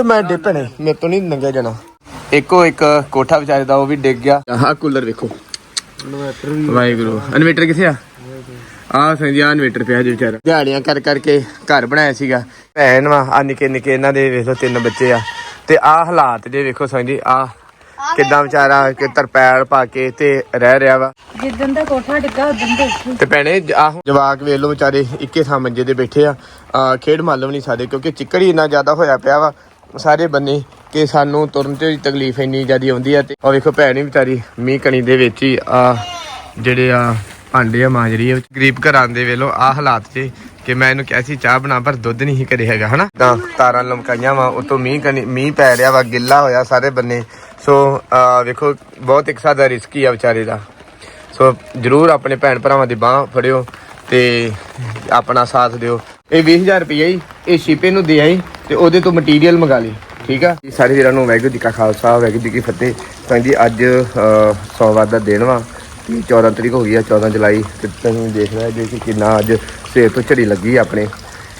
ਓਏ ਮੈਂ ਡਿੱਪਣੇ ਮੇਰੇ ਤੋਂ ਨਹੀਂ ਨੰਗਾ ਜਾਣਾ। ਇੱਕੋ ਇੱਕ ਕੋਠਾ ਵਿਚਾਰੇ ਦਾ ਉਹ ਵੀ ਡਿੱਗ ਗਿਆ। ਆਹ ਕੂਲਰ ਵੇਖੋ। ਵਾਹਿਗੁਰੂ। ਇਨਵੇਟਰ ਕਿੱਥੇ ਆ? ਆ ਸੰਜਿਆ ਇਨਵੇਟਰ ਪਿਆ ਜੀ ਵਿਚਾਰਾ। ਦਿਹਾੜੀਆਂ ਕਰ ਕਰਕੇ ਘਰ ਬਣਾਇਆ ਸੀਗਾ। ਭੈਣ ਵਾ ਆ ਨਿੱਕੇ ਨਿੱਕੇ ਇਹਨਾਂ ਦੇ ਵੇਖ ਲਓ ਤਿੰਨ ਬੱਚੇ ਆ। ਤੇ ਆ ਹਾਲਾਤ ਜੇ ਵੇਖੋ ਸੰਜੀ ਆ ਕਿੱਦਾਂ ਵਿਚਾਰਾ ਕਿ ਤਰਪੈਲ ਪਾ ਕੇ ਤੇ ਰਹਿ ਰਿਹਾ ਵਾ। ਜਿੱਦਣ ਦਾ ਕੋਠਾ ਡਿੱਗਾ ਉਦੋਂ ਦੇ ਤੇ ਭੈਣੇ ਆਹ ਜਵਾਕ ਵੇਖ ਲਓ ਵਿਚਾਰੇ ਇੱਕੇ ਥਾਂ ਮੰਜੇ ਤੇ ਬੈਠੇ ਆ। ਖੇਡ ਮੱਲ ਵੀ ਨਹੀਂ ਸਕਦੇ ਕਿਉਂਕਿ ਚਿੱਕੜ ਹੀ ਇੰਨਾ ਜ਼ਿਆਦਾ ਹੋਇਆ ਪਿਆ ਵਾ। ਸਾਰੇ ਬੰਨੇ ਕਿ ਸਾਨੂੰ ਤੁਰਨ ਤੇ ਤਕਲੀਫ ਇੰਨੀ ਜ਼ਿਆਦੀ ਆਉਂਦੀ ਆ ਤੇ ਉਹ ਵੇਖੋ ਭੈਣ ਹੀ ਵਿਚਾਰੀ ਮੀਂਹ ਕਣੀ ਦੇ ਵਿੱਚ ਹੀ ਆ, ਜਿਹੜੇ ਆ ਭਾਂਡੇ ਆ ਮਾਂਜਰੀ ਆ ਗਰੀਬ ਘਰਾਂ ਦੇ ਵੇਲੋ ਆ ਹਾਲਾਤ 'ਚ ਕਿ ਮੈਂ ਇਹਨੂੰ ਕਿਹਾ ਸੀ ਚਾਹ ਬਣਾ ਪਰ ਦੁੱਧ ਨਹੀਂ ਕਰੇ ਹੈਗਾ, ਹਨਾ? ਤਾਂ ਤਾਰਾਂ ਲਮਕਾਈਆਂ ਵਾ, ਉਤੋਂ ਮੀਂਹ ਕਣੀ ਮੀਂਹ ਪੈ ਰਿਹਾ ਵਾ, ਗਿੱਲਾ ਹੋਇਆ ਸਾਰੇ ਬੰਨੇ। ਸੋ ਵੇਖੋ, ਬਹੁਤ ਇੱਕ ਸਾਦਾ ਹੀ ਆ ਵਿਚਾਰੇ ਦਾ। ਸੋ, ਜਰੂਰ ਆਪਣੇ ਭੈਣ ਭਰਾਵਾਂ ਦੀ ਬਾਹ ਫੜਿਓ ਤੇ ਆਪਣਾ ਸਾਥ ਦਿਓ। ਇਹ 20000 ਰੁਪਏ ਹੀ ਇਹ ਸ਼ੀਪੇ ਨੂੰ ਦੇ ਆਈ। ਤੇ ਉਹਦੇ ਤੋਂ ਮਟੀਰੀਅਲ ਮੰਗਾ ਲਈ, ਠੀਕ ਆ? ਸਾਰੇ ਵੀਰਾਂ ਨੂੰ ਵਾਹਿਗੁਰੂ ਜੀ ਕਾ ਖਾਲਸਾ, ਵਾਹਿਗੁਰੂ ਜੀ ਕੀ ਫਤਿਹ। ਤਾਂ ਜੀ ਅੱਜ ਸੋਮਵਾਰ ਦਾ ਦਿਨ ਵਾ, ਤੇ 14 ਤਰੀਕ ਹੋ ਗਈ ਆ 14 ਜੁਲਾਈ, ਤੇ ਤੁਸੀਂ ਦੇਖ ਰਹੇ ਜੇ ਕਿ ਕਿੰਨਾ ਅੱਜ ਸਵੇਰ ਤੋਂ ਝੜੀ ਲੱਗੀ ਆਪਣੇ।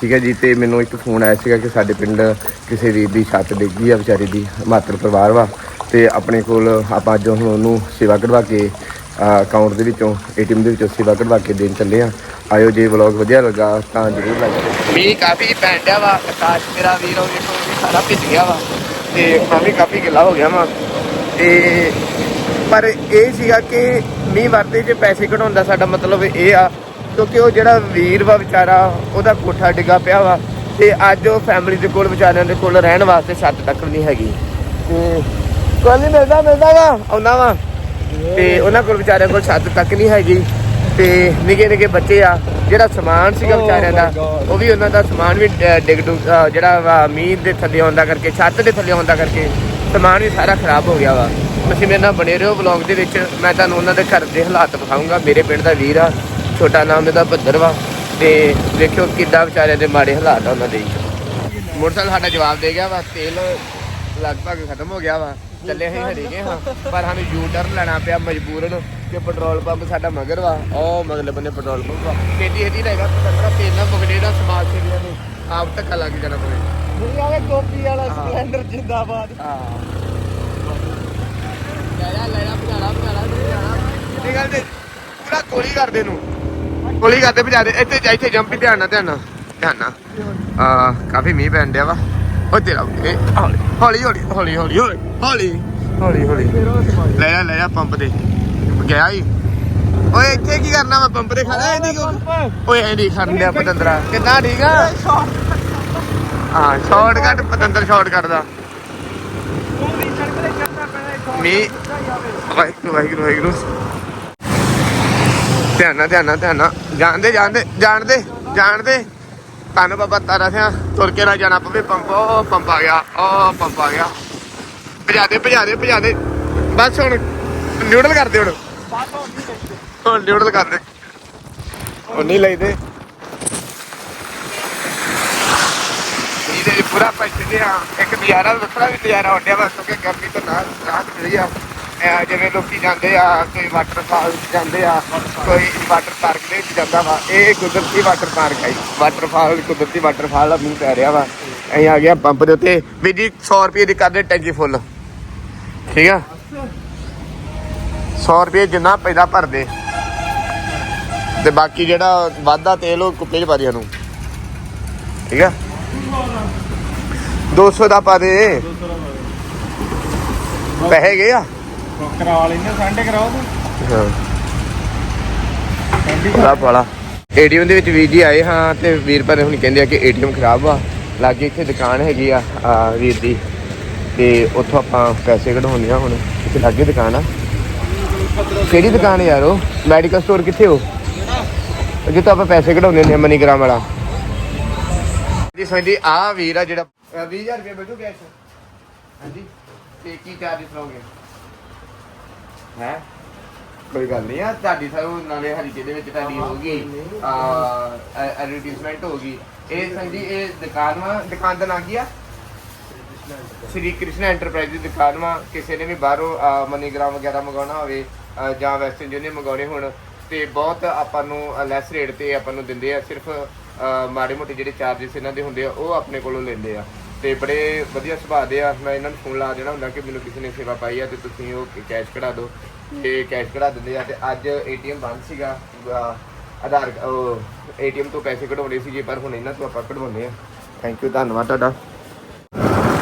ਠੀਕ ਹੈ ਜੀ, ਤੇ ਮੈਨੂੰ ਇੱਕ ਫੋਨ ਆਇਆ ਸੀਗਾ ਕਿ ਸਾਡੇ ਪਿੰਡ ਕਿਸੇ ਵੀਰ ਦੀ ਛੱਤ ਡਿੱਗੀ ਆ, ਵਿਚਾਰੀ ਦੀ, ਮਾਤਰ ਪਰਿਵਾਰ ਵਾ। ਤੇ ਆਪਣੇ ਕੋਲ ਆਪਾਂ ਅੱਜ ਹੁਣ ਉਹਨੂੰ ਸੇਵਾ ਕਢਵਾ ਕੇ ਅਕਾਊਂਟ ਦੇ ਵਿੱਚੋਂ ਏਟੀਐਮ ਦੇ ਵਿੱਚੋਂ ਸੇਵਾ ਕਢਵਾ ਕੇ ਦੇਣ ਚੱਲੇ ਆ। ਆਇਓ ਜੇ ਵਲੌਗ ਵਧੀਆ ਲੱਗਾ ਤਾਂ ਜ਼ਰੂਰ ਲਾਈਕ ਮੀਂਹ ਕਾਫੀ ਪੈਂਡਿਆ ਵਾ, ਆਕਾਸ਼ ਮੇਰਾ ਵੀਰ ਉਹ ਦੇਖੋ ਵੀ ਸਾਰਾ ਭਿੱਜ ਗਿਆ ਵਾ। ਤੇ ਮੈਂ ਵੀ ਕਾਫੀ ਗਿੱਲਾ ਹੋ ਗਿਆ ਵਾ। ਤੇ ਪਰ ਇਹ ਸੀਗਾ ਕਿ ਮੀਂਹ ਵਰਤੇ 'ਚ ਪੈਸੇ ਕਢਾਉਣ ਦਾ ਸਾਡਾ ਮਤਲਬ ਇਹ ਆ, ਕਿਉਂਕਿ ਉਹ ਜਿਹੜਾ ਵੀਰ ਵਾ ਵਿਚਾਰਾ, ਉਹਦਾ ਕੋਠਾ ਡਿੱਗਾ ਪਿਆ ਵਾ। ਤੇ ਅੱਜ ਉਹ ਫੈਮਿਲੀ ਦੇ ਕੋਲ, ਵਿਚਾਰਿਆਂ ਦੇ ਕੋਲ ਰਹਿਣ ਵਾਸਤੇ ਛੱਤ ਤੱਕ ਨਹੀਂ ਹੈਗੀ। ਤੇ ਕੋਈ ਨਹੀਂ ਮਿਲਦਾ ਮਿਲਦਾ ਵਾ, ਆਉਂਦਾ ਵਾ। ਤੇ ਉਹਨਾਂ ਕੋਲ ਵਿਚਾਰਿਆਂ ਕੋਲ ਛੱਤ ਤੱਕ ਨਹੀਂ ਹੈਗੀ। ਤੇ ਨਿੱਕੇ ਨਿੱਕੇ ਬੱਚੇ ਆ ਜਿਹੜਾ ਸਮਾਨ ਸੀਗਾ ਵਿਚਾਰਿਆਂ ਦਾ ਉਹ ਵੀ ਉਹਨਾਂ ਦਾ ਸਮਾਨ ਵੀ ਡਿੱਗ ਡੁੱਗ ਜਿਹੜਾ ਵਾ ਮੀਂਹ ਦੇ ਥੱਲੇ ਆਉਂਦਾ ਕਰਕੇ ਛੱਤ ਦੇ ਥੱਲੇ ਆਉਂਦਾ ਕਰਕੇ ਸਮਾਨ ਵੀ ਸਾਰਾ ਖਰਾਬ ਹੋ ਗਿਆ ਵਾ। ਤੁਸੀਂ ਮੇਰੇ ਨਾਲ ਬਣੇ ਰਹੋ ਵਲੌਗ ਦੇ ਵਿੱਚ ਮੈਂ ਤੁਹਾਨੂੰ ਉਹਨਾਂ ਦੇ ਘਰ ਦੇ ਹਾਲਾਤ ਦਿਖਾਊਂਗਾ ਮੇਰੇ ਪਿੰਡ ਦਾ ਵੀਰ ਆ ਛੋਟਾ ਨਾਮ ਇਹਦਾ ਭੱਦਰ ਵਾ ਤੇ ਵੇਖਿਓ ਕਿੱਦਾਂ ਵਿਚਾਰਿਆਂ ਦੇ ਮਾੜੇ ਹਾਲਾਤ ਆ ਉਹਨਾਂ ਦੇ। ਮੋਟਰਸਾਈਕਲ ਸਾਡਾ ਜਵਾਬ ਦੇ ਗਿਆ ਵਾ ਤੇਲ ਲਗਭਗ ਖਤਮ ਹੋ ਗਿਆ ਵਾ। ਚੱਲੇ ਅਸੀਂ ਹਰੀ ਗਏ ਹਾਂ ਪਰ ਸਾਨੂੰ ਯੂ ਟਰਨ ਲੈਣਾ ਪਿਆ ਮਜਬੂਰਨ। ਕਿ ਪੈਟਰੋਲ ਪੰਪ ਸਾਡਾ ਮਗਰ ਵਾ। ਉਹ ਮਗਲੇ ਬੰਨੇ ਪੈਟਰੋਲ ਪੰਪ ਵਾ ਤੇਦੀ ਹਦੀ ਰਹੇਗਾ ਤੇਰਾ ਤੇਲ ਨਾ ਮੁਕੜੇ ਨਾ ਸਮਾਜ ਸੇਵੀਆਂ ਨੂੰ ਆਪ ਧੱਕਾ ਲੱਗ ਜਾਣਾ ਪਵੇ। ਦੁਨੀਆ ਦੇ ਕੋਪੀ ਵਾਲਾ ਸਪਲੈਂਡਰ ਜਿੰਦਾਬਾਦ। ਹਾਂ। ਲੈ ਲੈ ਲੈ ਭਜਾਲਾ ਭਜਾਲਾ ਕਿੰਨੀ ਗੱਲ ਤੇ ਪੂਰਾ ਗੋਲੀ ਕਰਦੇ ਨੂੰ। ਗੋਲੀ ਕਰਦੇ ਭਜਾਦੇ ਇੱਥੇ ਇੱਥੇ ਜੰਪ ਹੀ ਧਿਆਨ ਨਾਲ ਧਿਆਨ ਨਾਲ ਧਿਆਨ ਨਾਲ। ਆ ਕਾਫੀ ਮੀਂਹ ਪੈਣ ਡਿਆ ਵਾ। ਉਹ ਤੇਰਾ ਹੌਲੀ ਹੌਲੀ ਹੌਲੀ ਹੌਲੀ ਹੌਲੀ ਹੌਲੀ। ਹੌਲੀ ਲੈ ਲੈ ਪੰਪ ਦੇ ਗਿਆ ਹੀ ਓਏ, ਇੱਥੇ ਕੀ ਕਰਨਾ ਵਾ ਪੰਪ ਖੜਾ ਇਹਦੀ ਕਿਉਂ? ਓਏ, ਐ ਨਹੀਂ ਖੜਨ ਡਿਆ ਪਤੰਦਰਾ। ਕਿੰਨਾ ਠੀਕ ਆ? ਹਾਂ ਸ਼ਾਰਟਕਟ ਪਤੰਦਰ ਸ਼ਾਰਟਕਟ ਦਾ। ਮੀ ਵਾਹਿਗੁਰੂ ਵਾਹਿਗੁਰੂ ਵਾਹਿਗੁਰੂ। ਧਿਆਨ ਨਾਲ ਧਿਆਨ ਨਾਲ ਧਿਆਨ ਨਾਲ। ਜਾਣਦੇ ਜਾਣਦੇ ਜਾਣਦੇ ਜਾਣਦੇ ਤੁਹਾਨੂੰ ਬਾਬਾ ਤਾਰਾ ਸਿਆ, ਤੁਰ ਕੇ ਨਾ ਜਾਣਾ ਪਵੇ ਪੰਪ। ਉਹ ਪੰਪ ਆ ਗਿਆ ਉਹ ਪੰਪ ਆ ਗਿਆ। ਭਜਾ ਦੇ ਭਜਾ ਦੇ ਭਜਾ ਦੇ। ਬਸ ਹੁਣ ਨਿਊਡਲ ਕਰਦੇ ਹੁਣ। ਹੁਣ ਨਿਊਡਲ ਕਰ ਦੇ। ਉਹ ਨਹੀਂ ਲਈਦੇ। ਇਹਦੇ ਪੂਰਾ ਪੈਸੇ ਆ। ਇੱਕ ਨਜ਼ਾਰਾ ਵੱਖਰਾ ਵੀ ਨਜ਼ਾਰਾ ਹੁੰਦਿਆ ਵਾ, ਕਿਉਂਕਿ ਗਰਮੀ ਤੋਂ ਨਾ ਰਾਹਤ ਮਿਲੀ ਆ। ਇਹ ਜਿਵੇਂ ਲੋਕੀ ਜਾਂਦੇ ਆ, ਕੋਈ ਵਾਟਰਫਾਲ ਜਾਂਦੇ ਆ, ਕੋਈ ਵਾਟਰ ਪਾਰਕ ਦੇ ਵਿੱਚ ਜਾਂਦਾ ਵਾ। ਇਹ ਕੁਦਰਤੀ ਵਾਟਰ ਪਾਰਕ ਹੈ ਵਾਟਰਫਾਲ ਕੁਦਰਤੀ ਵਾਟਰ ਫਾਲ ਆ ਮੂੰਹ ਪੈ ਰਿਹਾ ਵਾ। ਅਸੀਂ ਆ ਗਿਆ ਪੰਪ ਦੇ ਉੱਤੇ। ਵੀ ਜੀ 100 ਰੁਪਏ ਦੀ ਕਰਦੇ ਟੈਂਕੀ ਫੁੱਲ। ਠੀਕ ਆ? 100 ਰੁਪਏ ਜਿੰਨਾ ਪੈਦਾ ਭਰਦੇ। ਤੇ ਬਾਕੀ ਜਿਹੜਾ ਵਾਧਾ ਤੇਲ ਉਹ ਕੁੱਪੇ ਚ ਪਾ ਦਿਆਂ ਨੂੰ ਠੀਕ ਆ? 200 ਦਾ ਪਾ ਦੇ। ਪੈਸੇ ਗਏ ਆ? ਕਰਾ ਲੈਨੇ ਸੰਡੇ ਕਰਾਓ ਤੂੰ। ਹਾਂ। ਸੰਡੇ ਬੜਾ ਬੜਾ ਏਟੀਐਮ ਦੇ ਵਿੱਚ ਵੀਰ ਜੀ ਆਏ ਹਾਂ ਤੇ ਵੀਰ ਪਰ ਹੁਣ ਕਹਿੰਦੇ ਆ ਕਿ ਏਟੀਐਮ ਖਰਾਬ ਆ। ਲਾਗੇ ਇੱਥੇ ਦੁਕਾਨ ਹੈਗੀ ਆ ਆ ਵੀਰ ਦੀ। ਤੇ ਉੱਥੋਂ ਆਪਾਂ ਪੈਸੇ ਕਢਾਉਂਦੇ ਆ ਹੁਣ। ਇੱਥੇ ਲਾਗੇ ਦੁਕਾਨ ਆ। ਕਿਹੜੀ ਦੁਕਾਨ ਯਾਰ ਉਹ? ਮੈਡੀਕਲ ਸਟੋਰ ਕਿੱਥੇ ਹੋ ਜਿੱਥੇ ਆਪਾਂ ਪੈਸੇ ਕਢਾਉਂਦੇ ਨੇ ਮਨੀਗ੍ਰਾਮ ਵਾਲਾ। ਜੀ ਸੰਜੀ ਆ ਵੀਰ ਆ ਜਿਹੜਾ ਅ, 20000 ਰੁਪਏ ਬੈਠੋ ਕੈਸ਼ ਹਾਂਜੀ ਤੇ ਕੀ ਚਾਰਜ ਲਓਗੇ? ਹੈ? ਕੋਈ ਗੱਲ ਨਹੀਂ ਆ ਤੁਹਾਡੀ ਸਾਨੂੰ ਨਾਲੇ ਹਰੀਕੇ ਦੇ ਵਿੱਚ ਤੁਹਾਡੀ ਹੋਗੀ ਆ ਐਡਵਰਟਾਈਜ਼ਮੈਂਟ ਹੋਗੀ ਇਹ ਸੰਜੀ ਇਹ ਦੁਕਾਨ ਵਾ ਦੁਕਾਨ ਦਾ ਨਾਂ ਕੀ ਆ? ਸ੍ਰੀ ਕ੍ਰਿਸ਼ਨ ਐਂਟਰਪ੍ਰਾਈਜ਼ ਦੀ ਦੁਕਾਨ ਵਾ। ਕਿਸੇ ਨੇ ਵੀ ਬਾਹਰੋਂ ਮਨੀਗ੍ਰਾਮ ਵਗੈਰਾ ਮੰਗਾਉਣਾ ਹੋਵੇ ਜਾਂ ਵੈਸਟਰਨ ਯੂਨੀਅਨ ਮੰਗਾਉਣੇ ਹੋਣ, ਤੇ ਬਹੁਤ ਆਪਾਂ ਨੂੰ ਲੈਸ ਰੇਟ ਤੇ ਆਪਾਂ ਨੂੰ ਦਿੰਦੇ ਆ। ਸਿਰਫ ਮਾੜੇ ਮੋਟੇ ਜਿਹੜੇ ਚਾਰजेस ਇਹਨਾਂ ਦੇ ਹੁੰਦੇ ਆ, ਉਹ ਆਪਣੇ ਕੋਲੋਂ ਲੈਂਦੇ ਆ। ਤੇ ਬੜੇ ਵਧੀਆ ਸੁਭਾਅ ਦੇ ਆ। ਮੈਂ ਇਹਨਾਂ ਨੂੰ ਫੋਨ ਲਾ ਦੇਣਾ ਹੁੰਦਾ ਕਿ ਮੈਨੂੰ ਕਿਸੇ ਨੇ ਸੇਵਾ ਪਾਈ ਆ ਤੇ ਤੁਸੀਂ ਉਹ ਕੈਸ਼ ਕਢਾ ਦਿਓ। ਤੇ ਕੈਸ਼ ਕਢਾ ਦਿੰਦੇ ਆ ਤੇ ਅੱਜ ਏਟੀਐਮ ਬੰਦ ਸੀਗਾ ਅਹ ਆਧਾਰ, ਉਹ ਏਟੀਐਮ ਤੋਂ ਪੈਸੇ ਕਢਾਉਣੇ ਸੀਗੇ, ਪਰ ਹੁਣ ਇਹਨਾਂ ਤੋਂ ਆਪਾਂ ਕਢਵਾਉਂਦੇ ਆ। ਥੈਂਕ ਯੂ ਧੰਨਵਾਦ ਤੁਹਾਡਾ।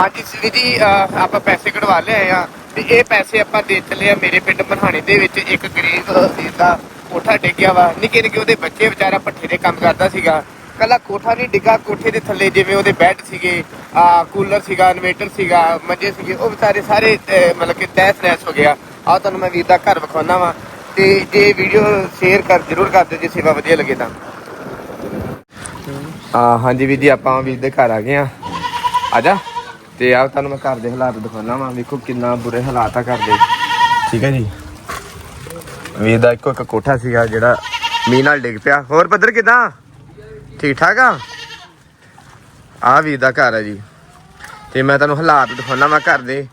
ਹਾਂਜੀ ਸ੍ਰੀ ਜੀ ਆਪਾਂ ਪੈਸੇ ਕਢਵਾ ਲਿਆਏ ਆ। ਤੇ ਇਹ ਪੈਸੇ ਆਪਾਂ ਦੇ ਚੱਲੇ ਆ ਮੇਰੇ ਪਿੰਡ ਮਨਹਾਣੀ ਦੇ ਵਿੱਚ ਇੱਕ ਗਰੀਬ ਵੀਰ ਦਾ ਕੋਠਾ ਡਿੱਗਿਆ ਵਾ। ਨਿੱਕੇ ਨਿੱਕੇ ਉਹਦੇ ਬੱਚੇ ਵਿਚਾਰਾ ਪੱਠੇ ਦੇ ਕੰਮ ਕਰਦਾ ਸੀਗਾ। ਕੱਲਾ ਕੋਠਾ ਨਹੀਂ ਡਿੱਗਾ ਕੋਠੇ ਦੇ ਥੱਲੇ ਜਿਵੇਂ ਉਹਦੇ ਬੈੱਡ ਸੀਗੇ ਆ ਕੂਲਰ ਸੀਗਾ ਇਨਵੇਟਰ ਸੀਗਾ ਮੰਜੇ ਸੀਗੇ ਉਹ ਵਿਚਾਰੇ ਸਾਰੇ ਮਤਲਬ ਕਿ ਤਹਿਸ ਨਹਿਸ ਹੋ ਗਿਆ। ਆ ਤੁਹਾਨੂੰ ਮੈਂ ਵੀਰ ਦਾ ਘਰ ਵਿਖਾਉਣਾ ਵਾ ਤੇ ਜੇ ਵੀਡੀਓ ਸ਼ੇਅਰ ਕਰ ਜਰੂਰ ਕਰ ਦਿਓ ਜੇ ਸੇਵਾ ਵਧੀਆ ਲੱਗੇ ਤਾਂ। ਆ ਹਾਂਜੀ ਵੀਰ ਜੀ ਆਪਾਂ ਵੀਰ ਦੇ ਘਰ ਆ ਗਏ ਆ। ਆ ਜਾ। ਤੇ ਆ ਤੁਹਾਨੂੰ ਮੈਂ ਘਰ ਦੇ ਹਾਲਾਤ ਦਿਖਾਉਣਾ ਵਾ। ਵੇਖੋ ਕਿੰਨਾ ਬੁਰੇ ਹਾਲਾਤ ਆ ਘਰ ਦੇ। ਠੀਕ ਹੈ ਜੀ। ਵੀਰ ਦਾ ਇੱਕੋ ਇੱਕ ਕੋਠਾ ਸੀਗਾ ਜਿਹੜਾ ਮੀਂਹ ਨਾਲ ਡਿੱਗ ਪਿਆ। ਹੋਰ ਪੱਧਰ ਕਿਦਾਂ? ਠੀਕ ਠਾਕ ਆ? ਆ ਵੀਰ ਦਾ ਘਰ ਆ ਜੀ। ਤੇ ਮੈਂ ਤੁਹਾਨੂੰ ਹਾਲਾਤ ਦਿਖਾਉਣਾ ਵਾ ਘਰ ਦੇ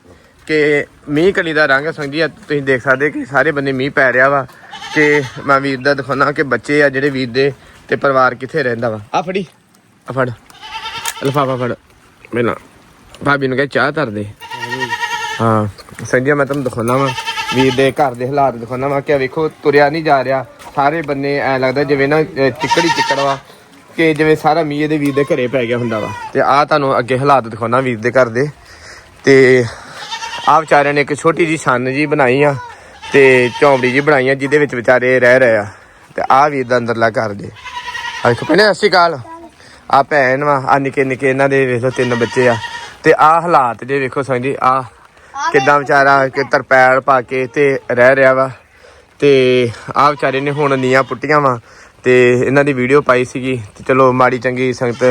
ਕਿ ਮੀਂਹ ਕਲੀ ਦਾ ਰੰਗ ਸੰਗੀ ਆ। ਤੁਸੀਂ ਦੇਖ ਸਕਦੇ ਕਿ ਸਾਰੇ ਬੰਨੇ ਮੀਂਹ ਪੈ ਰਿਹਾ ਵਾ। ਕਿ ਮੈਂ ਵੀਰ ਦਾ ਦਿਖਾਉਣਾ ਕਿ ਬੱਚੇ ਆ ਜਿਹੜੇ ਵੀਰ ਦੇ ਤੇ ਪਰਿਵਾਰ ਕਿੱਥੇ ਰਹਿੰਦਾ ਵਾ। ਆ ਫੜੀ। ਆ ਫੜ। ਲਫਾਫਾ ਫੜ। ਮੈਨਾਂ ਭਾਬੀ ਨੂੰ ਕਹੇ ਚਾਹ ਧਰ ਦੇ। ਹਾਂ ਸੰਜੇ ਮੈਂ ਤੁਹਾਨੂੰ ਦਿਖਾਉਣਾ ਵਾ ਵੀਰ ਦੇ ਘਰ ਦੇ ਹਾਲਾਤ ਦਿਖਾਉਣਾ ਵਾ ਕਿ ਵੇਖੋ ਤੁਰਿਆ ਨਹੀਂ ਜਾ ਰਿਹਾ। ਸਾਰੇ ਬੰਨੇ ਐ ਲੱਗਦਾ ਜਿਵੇਂ ਨਾ ਅਹ, ਚਿੱਕੜੀ ਚਿੱਕੜ ਵਾ ਕਿ ਜਿਵੇਂ ਸਾਰਾ ਮੀਂਹ ਇਹਦੇ ਵੀਰ ਦੇ ਘਰੇ ਪੈ ਗਿਆ ਹੁੰਦਾ ਵਾ। ਤੇ ਆ ਤੁਹਾਨੂੰ ਅੱਗੇ ਹਾਲਾਤ ਦਿਖਾਉਣਾ ਵੀਰ ਦੇ ਘਰ ਦੇ। ਤੇ ਆ ਵਿਚਾਰਿਆਂ ਨੇ ਇੱਕ ਛੋਟੀ ਜੀ ਛੰਨ ਜੀ ਬਣਾਈ ਆ ਤੇ ਝੌਂਪੜੀ ਜੀ ਬਣਾਈ ਆ ਜਿਹਦੇ ਵਿੱਚ ਵਿਚਾਰੇ ਰਹਿ ਰਹੇ ਆ। ਤੇ ਆ ਵੀਰ ਦਾ ਅੰਦਰਲਾ ਘਰ ਦੇ ਆ ਵੇਖੋ ਭੈਣੇ ਸਤਿ ਸ਼੍ਰੀ ਅਕਾਲ। ਆ ਭੈਣ ਵਾ ਆ ਨਿੱਕੇ ਨਿੱਕੇ ਇਹਨਾਂ ਦੇ ਵੇਖੋ ਤਿੰਨ ਬੱਚੇ ਆ। ਤੇ ਆ ਹਾਲਾਤ ਜੇ ਵੇਖੋ ਸੰਜੀ ਆ ਕਿੱਦਾਂ ਵਿਚਾਰਾ ਕਿ ਤਰਪੈਲ ਪਾ ਕੇ ਤੇ ਰਹਿ ਰਿਹਾ ਵਾ ਤੇ ਆ ਵਿਚਾਰੇ ਨੇ ਹੁਣ ਨੀਆਂ ਪੁੱਟੀਆਂ ਵਾ ਤੇ ਇਹਨਾਂ ਦੀ ਵੀਡੀਓ ਪਾਈ ਸੀਗੀ ਤੇ ਚਲੋ ਮਾੜੀ ਚੰਗੀ ਸੰਗਤ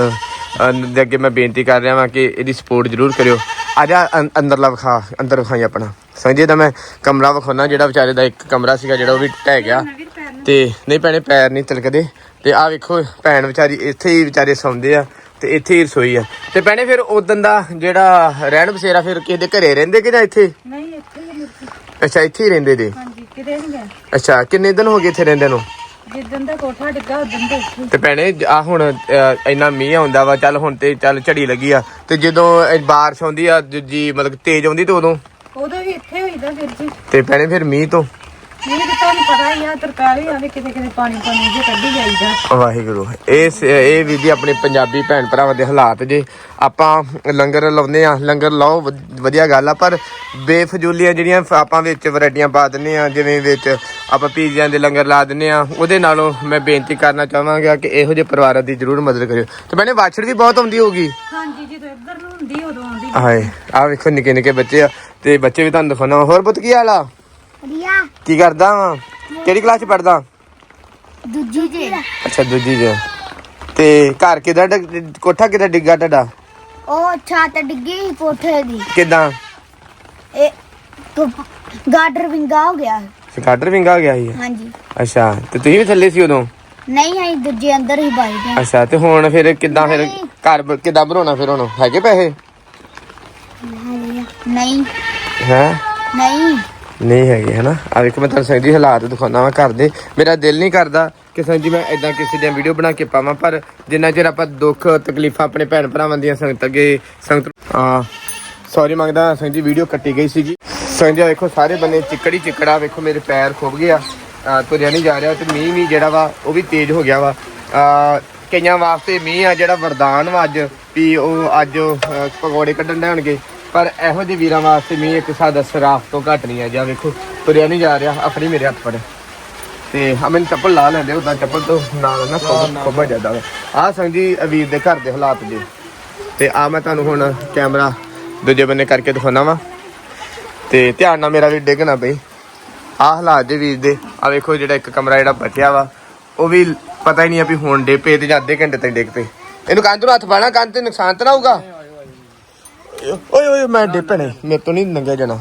ਦੇ ਅੱਗੇ ਮੈਂ ਬੇਨਤੀ ਕਰ ਰਿਹਾ ਵਾਂ ਕਿ ਇਹਦੀ ਸਪੋਰਟ ਜ਼ਰੂਰ ਕਰਿਓ। ਆ ਜਾ ਅੰਦਰਲਾ ਵਿਖਾ ਅੰਦਰ ਵਿਖਾਈ ਆਪਣਾ। ਸੰਜੇ ਦਾ ਮੈਂ ਕਮਰਾ ਵਿਖਾਉਣਾ ਜਿਹੜਾ ਵਿਚਾਰੇ ਦਾ ਇੱਕ ਕਮਰਾ ਸੀਗਾ ਜਿਹੜਾ ਉਹ ਵੀ ਢਹਿ ਗਿਆ। ਤੇ ਨਹੀਂ ਭੈਣੇ ਪੈਰ ਨਹੀਂ ਤਿਲਕਦੇ। ਤੇ ਆ ਵੇਖੋ ਭੈਣ ਵਿਚਾਰੀ ਇੱਥੇ ਹੀ ਵਿਚਾਰੇ ਸੌਂਦੇ ਆ। ਤੇ ਇੱਥੇ ਹੀ ਰਸੋਈ ਆ। ਤੇ ਭੈਣੇ ਫਿਰ ਉਦੋਂ ਦਾ ਜਿਹੜਾ ਰਹਿਣ ਬਸੇਰਾ ਫਿਰ ਕਿਸੇ ਦੇ ਘਰੇ ਰਹਿੰਦੇ ਕਿ ਜਾਂ ਇੱਥੇ? ਨਹੀਂ ਇੱਥੇ ਹੀ ਮਿਰਚੀ ਅੱਛਾ ਇੱਥੇ ਹੀ ਰਹਿੰਦੇ ਜੇ? ਹਾਂਜੀ ਕਿਤੇ ਨਹੀਂ ਗਏ। ਅੱਛਾ ਕਿੰਨੇ ਦਿਨ ਹੋ ਗਏ ਇੱਥੇ ਰਹਿੰਦੇ ਨੂੰ? ਜਿੱਦਣ ਦਾ ਕੋਠਾ ਡਿੱਗਾ ਉਦੋਂ ਦੇ ਇੱਥੇ ਤੇ ਭੈਣੇ ਆ ਹੁਣ ਇੰਨਾ ਮੀਂਹ ਆਉਂਦਾ ਵਾ ਚੱਲ ਹੁਣ ਤੇ ਚੱਲ ਝੜੀ ਲੱਗੀ ਆ। ਤੇ ਜਦੋਂ ਇਹ ਬਾਰਿਸ਼ ਆਉਂਦੀ ਆ ਜੀ ਮਤਲਬ ਤੇਜ਼ ਆਉਂਦੀ ਤੇ ਉਦੋਂ? ਉਦੋਂ ਵੀ ਇੱਥੇ ਹੋਈਦਾ ਫਿਰ ਜੀ। ਤੇ ਭੈਣੇ ਫਿਰ ਮੀਂਹ ਤੋਂ? ਨਹੀਂ ਤਾਂ ਤੁਹਾਨੂੰ ਪਤਾ ਹੀ ਆ ਤਰਕਾਰੀ ਆਵੇ ਕਿਤੇ ਕਿਤੇ ਪਾਣੀ ਪਾਣੀ ਜੇ ਕੱਢੀ ਜਾਈਦਾ। ਵਾਹਿਗੁਰੂ ਇਹ ਸ- ਇਹ ਵੀ ਜੀ ਆਪਣੇ ਪੰਜਾਬੀ ਭੈਣ ਭਰਾਵਾਂ ਦੇ ਹਾਲਾਤ ਜੇ। ਆਪਾਂ ਲੰਗਰ ਲਾਉਂਦੇ ਆ ਲੰਗਰ ਲਾਓ ਵਧ- ਵਧੀਆ ਗੱਲ ਆ ਪਰ ਬੇਫਜ਼ੂਲੀਆਂ ਜਿਹੜੀਆਂ ਫ- ਆਪਾਂ ਵਿੱਚ ਵੈਰਾਈਟੀਆਂ ਪਾ ਦਿੰਨੇ ਆ ਜਿਵੇਂ ਵਿੱਚ ਆਪਾਂ ਪੀਜ਼ਿਆਂ ਦੇ ਲੰਗਰ ਲਾ ਦਿੰਨੇ ਆ ਉਹਦੇ ਨਾਲੋਂ ਮੈਂ ਬੇਨਤੀ ਕਰਨਾ ਚਾਹਾਂਗਾ ਕਿ ਇਹੋ ਜਿਹੇ ਪਰਿਵਾਰਾਂ ਦੀ ਜ਼ਰੂਰ ਮਦਦ ਕਰਿਓ। ਤੇ ਮੈਨੇ ਵਾਛੜ ਵੀ ਬਹੁਤ ਆਉਂਦੀ ਹੋਊਗੀ। ਹਾਂਜੀ ਜਦੋਂ ਇੱਧਰ ਨੂੰ ਹੁੰਦੀ ਉਦੋਂ ਆਉਂਦੀ। ਹਾਏ ਆ ਵੇਖੋ ਨਿੱਕੇ ਨਿੱਕੇ ਬੱਚੇ ਆ ਤੇ ਬੱਚੇ ਵੀ ਤੁਹਾਨੂੰ ਦਿਖਾਉਣਾ ਵਾ। ਹੋਰ ਪੁੱਤ ਕੀ ਹਾਲ ਆ? ਰੀਆ ਕੀ ਕਰਦਾ ਵਾ? ਕਿਹੜੀ ਕਲਾਸ ਚ ਪੜਦਾ ਦੂਜੀ ਜੇ ਅੱਛਾ ਦੂਜੀ ਚ। ਤੇ ਘਰ ਕਿਦਾਂ ਕੋਠਾ ਕਿਦਾਂ ਡਿੱਗਾ ਤੁਹਾਡਾ? ਉਹ ਛੱਤ ਡਿੱਗੀ ਸੀ ਕੋਠੇ ਦੀ। ਕਿਦਾਂ? ਇਹ ਤੋਂ ਗਾਡਰ ਵਿੰਗਾ ਹੋ ਗਿਆ। ਸਕਾਟਰ ਵਿੰਗਾ ਗਿਆ ਸੀ? ਹਾਂਜੀ। ਅੱਛਾ ਤੇ ਤੁਸੀਂ ਵੀ ਥੱਲੇ ਸੀ ਉਦੋਂ? ਨਹੀਂ ਆਈ ਦੂਜੇ ਅੰਦਰ ਹੀ ਬਾਈ ਗਏ ਅੱਛਾ ਤੇ ਹੁਣ ਫਿਰ ਕਿਦਾਂ ਫਿਰ ਘਰ ਕਿੱਦਾਂ ਬਣਾਉਣਾ ਫਿਰ ਹੁਣ? ਹੈਗੇ ਪੈਸੇ? ਨਹੀਂ। ਹੈ? ਨਹੀਂ। ਨਹੀਂ ਹੈਗੇ ਹਨਾ ਆ ਵੇਖੋ, ਮੈਂ ਤੁਹਾਨੂੰ ਸੰਜੀ ਹਾਲਾਤ ਦਿਖਾਉਣਾ ਵਾ ਘਰ ਦੇ। ਮੇਰਾ ਦਿਲ ਨਹੀਂ ਕਰਦਾ ਕਿ ਸੰਜੀ ਮੈਂ ਇਦਾਂ ਕਿਸੇ ਦੀਆਂ ਵੀਡੀਓ ਬਣਾ ਕੇ ਪਾਵਾਂ, ਪਰ ਜਿੰਨਾ ਚਿਰ ਆਪਾਂ ਦੁੱਖ, ਤਕਲੀਫਾਂ ਆਪਣੇ ਭੈਣ ਭਰਾਵਾਂ ਦੀਆਂ ਸੰਗਤ ਅੱਗੇ, ਸੰਗਤ ਆ ਸੌਰੀ ਮੰਗਦਾ ਸੰਜੀ ਵੀਡੀਓ ਕੱਟੀ ਗਈ ਸੀਗੀ। ਸੰਜੀ ਵੇਖੋ, ਸਾਰੇ ਬੰਨੇ ਚਿੱਕੜੀ ਚਿੱਕੜਾ, ਵੇਖੋ, ਮੇਰੇ ਪੈਰ ਖੁੱਭ ਗਿਆ। ਤੁਰਿਆ ਨਹੀਂ ਜਾ ਰਿਹਾ ਤੇ ਮੀਂਹ ਵੀ ਜਿਹੜਾ ਵਾ, ਉਹ ਵੀ ਤੇਜ਼ ਹੋ ਗਿਆ ਵਾ। ਕਈਆਂ ਵਾਸਤੇ ਮੀਂਹ ਆ ਜਿਹੜਾ ਵਰਦਾਨ ਵਾ ਅੱਜ, ਵੀ ਉਹ ਅੱਜ ਪਕੌੜੇ ਕੱਢਣ ਦੇਣਗੇ ਪਰ ਇਹੋ ਜਿਹੇ ਵੀਰਾਂ ਵਾਸਤੇ ਮੀਂਹ ਇੱਕ ਸਾਦਾ ਸਰਾਫ ਤੋਂ ਘੱਟ ਨਹੀਂ ਆ ਜਾ ਵੇਖੋ ਤੁਰਿਆ ਨਹੀਂ ਜਾ ਰਿਹਾ ਆਪਣੀ ਮੇਰੇ ਹੱਥ ਫੜ। ਤੇ ਆ ਮੈਨੂੰ ਚੱਪਲ ਲਾ ਲੈਂਦੇ ਉਦਾਂ ਚੱਪਲ ਤੋਂ ਨਾਲ ਨਾ ਖੋਬਾ ਜਾਂਦਾ ਵਾ ਆ ਸੰਜੀ ਵੀਰ ਦੇ ਘਰ ਦੇ ਹਾਲਾਤ ਜੀ। ਤੇ ਆ ਮੈਂ ਤੁਹਾਨੂੰ ਹੁਣ ਕੈਮਰਾ ਦੂਜੇ ਬੰਨੇ ਕਰਕੇ ਦਿਖਾਉਣਾ ਵਾ। ਤੇ ਧਿਆਨ ਨਾਲ ਮੇਰਾ ਵੀ ਡਿੱਗ ਨਾ ਪਈ। ਆ ਹਾਲਾਤ ਦੇ ਵੀਰ ਦੇ। ਆ ਵੇਖੋ ਜਿਹੜਾ ਇੱਕ ਕਮਰਾ ਜਿਹੜਾ ਬਚਿਆ ਵਾ। ਉਹ ਵੀ ਪਤਾ ਹੀ ਨਹੀਂ ਆ ਵੀ ਹੁਣ ਡੇ ਪਏ ਤੇ ਜਾਂ ਅੱਧੇ ਘੰਟੇ ਤੱਕ ਡਿੱਗ ਪਏ। ਇਹਨੂੰ ਕੰਧ ਨੂੰ ਹੱਥ ਪਾਣਾ ਕੰਧ ਤੇ ਨੁਕਸਾਨ ਤਾਂ ਨਾ ਹੋਊਗਾ? ਓਏ ਓਏ, ਮੈਂ ਡੇ ਭੈਣੇ ਮੇਰੇ ਤੋਂ ਨਹੀਂ ਨੰਗੇ ਜਾਣਾ।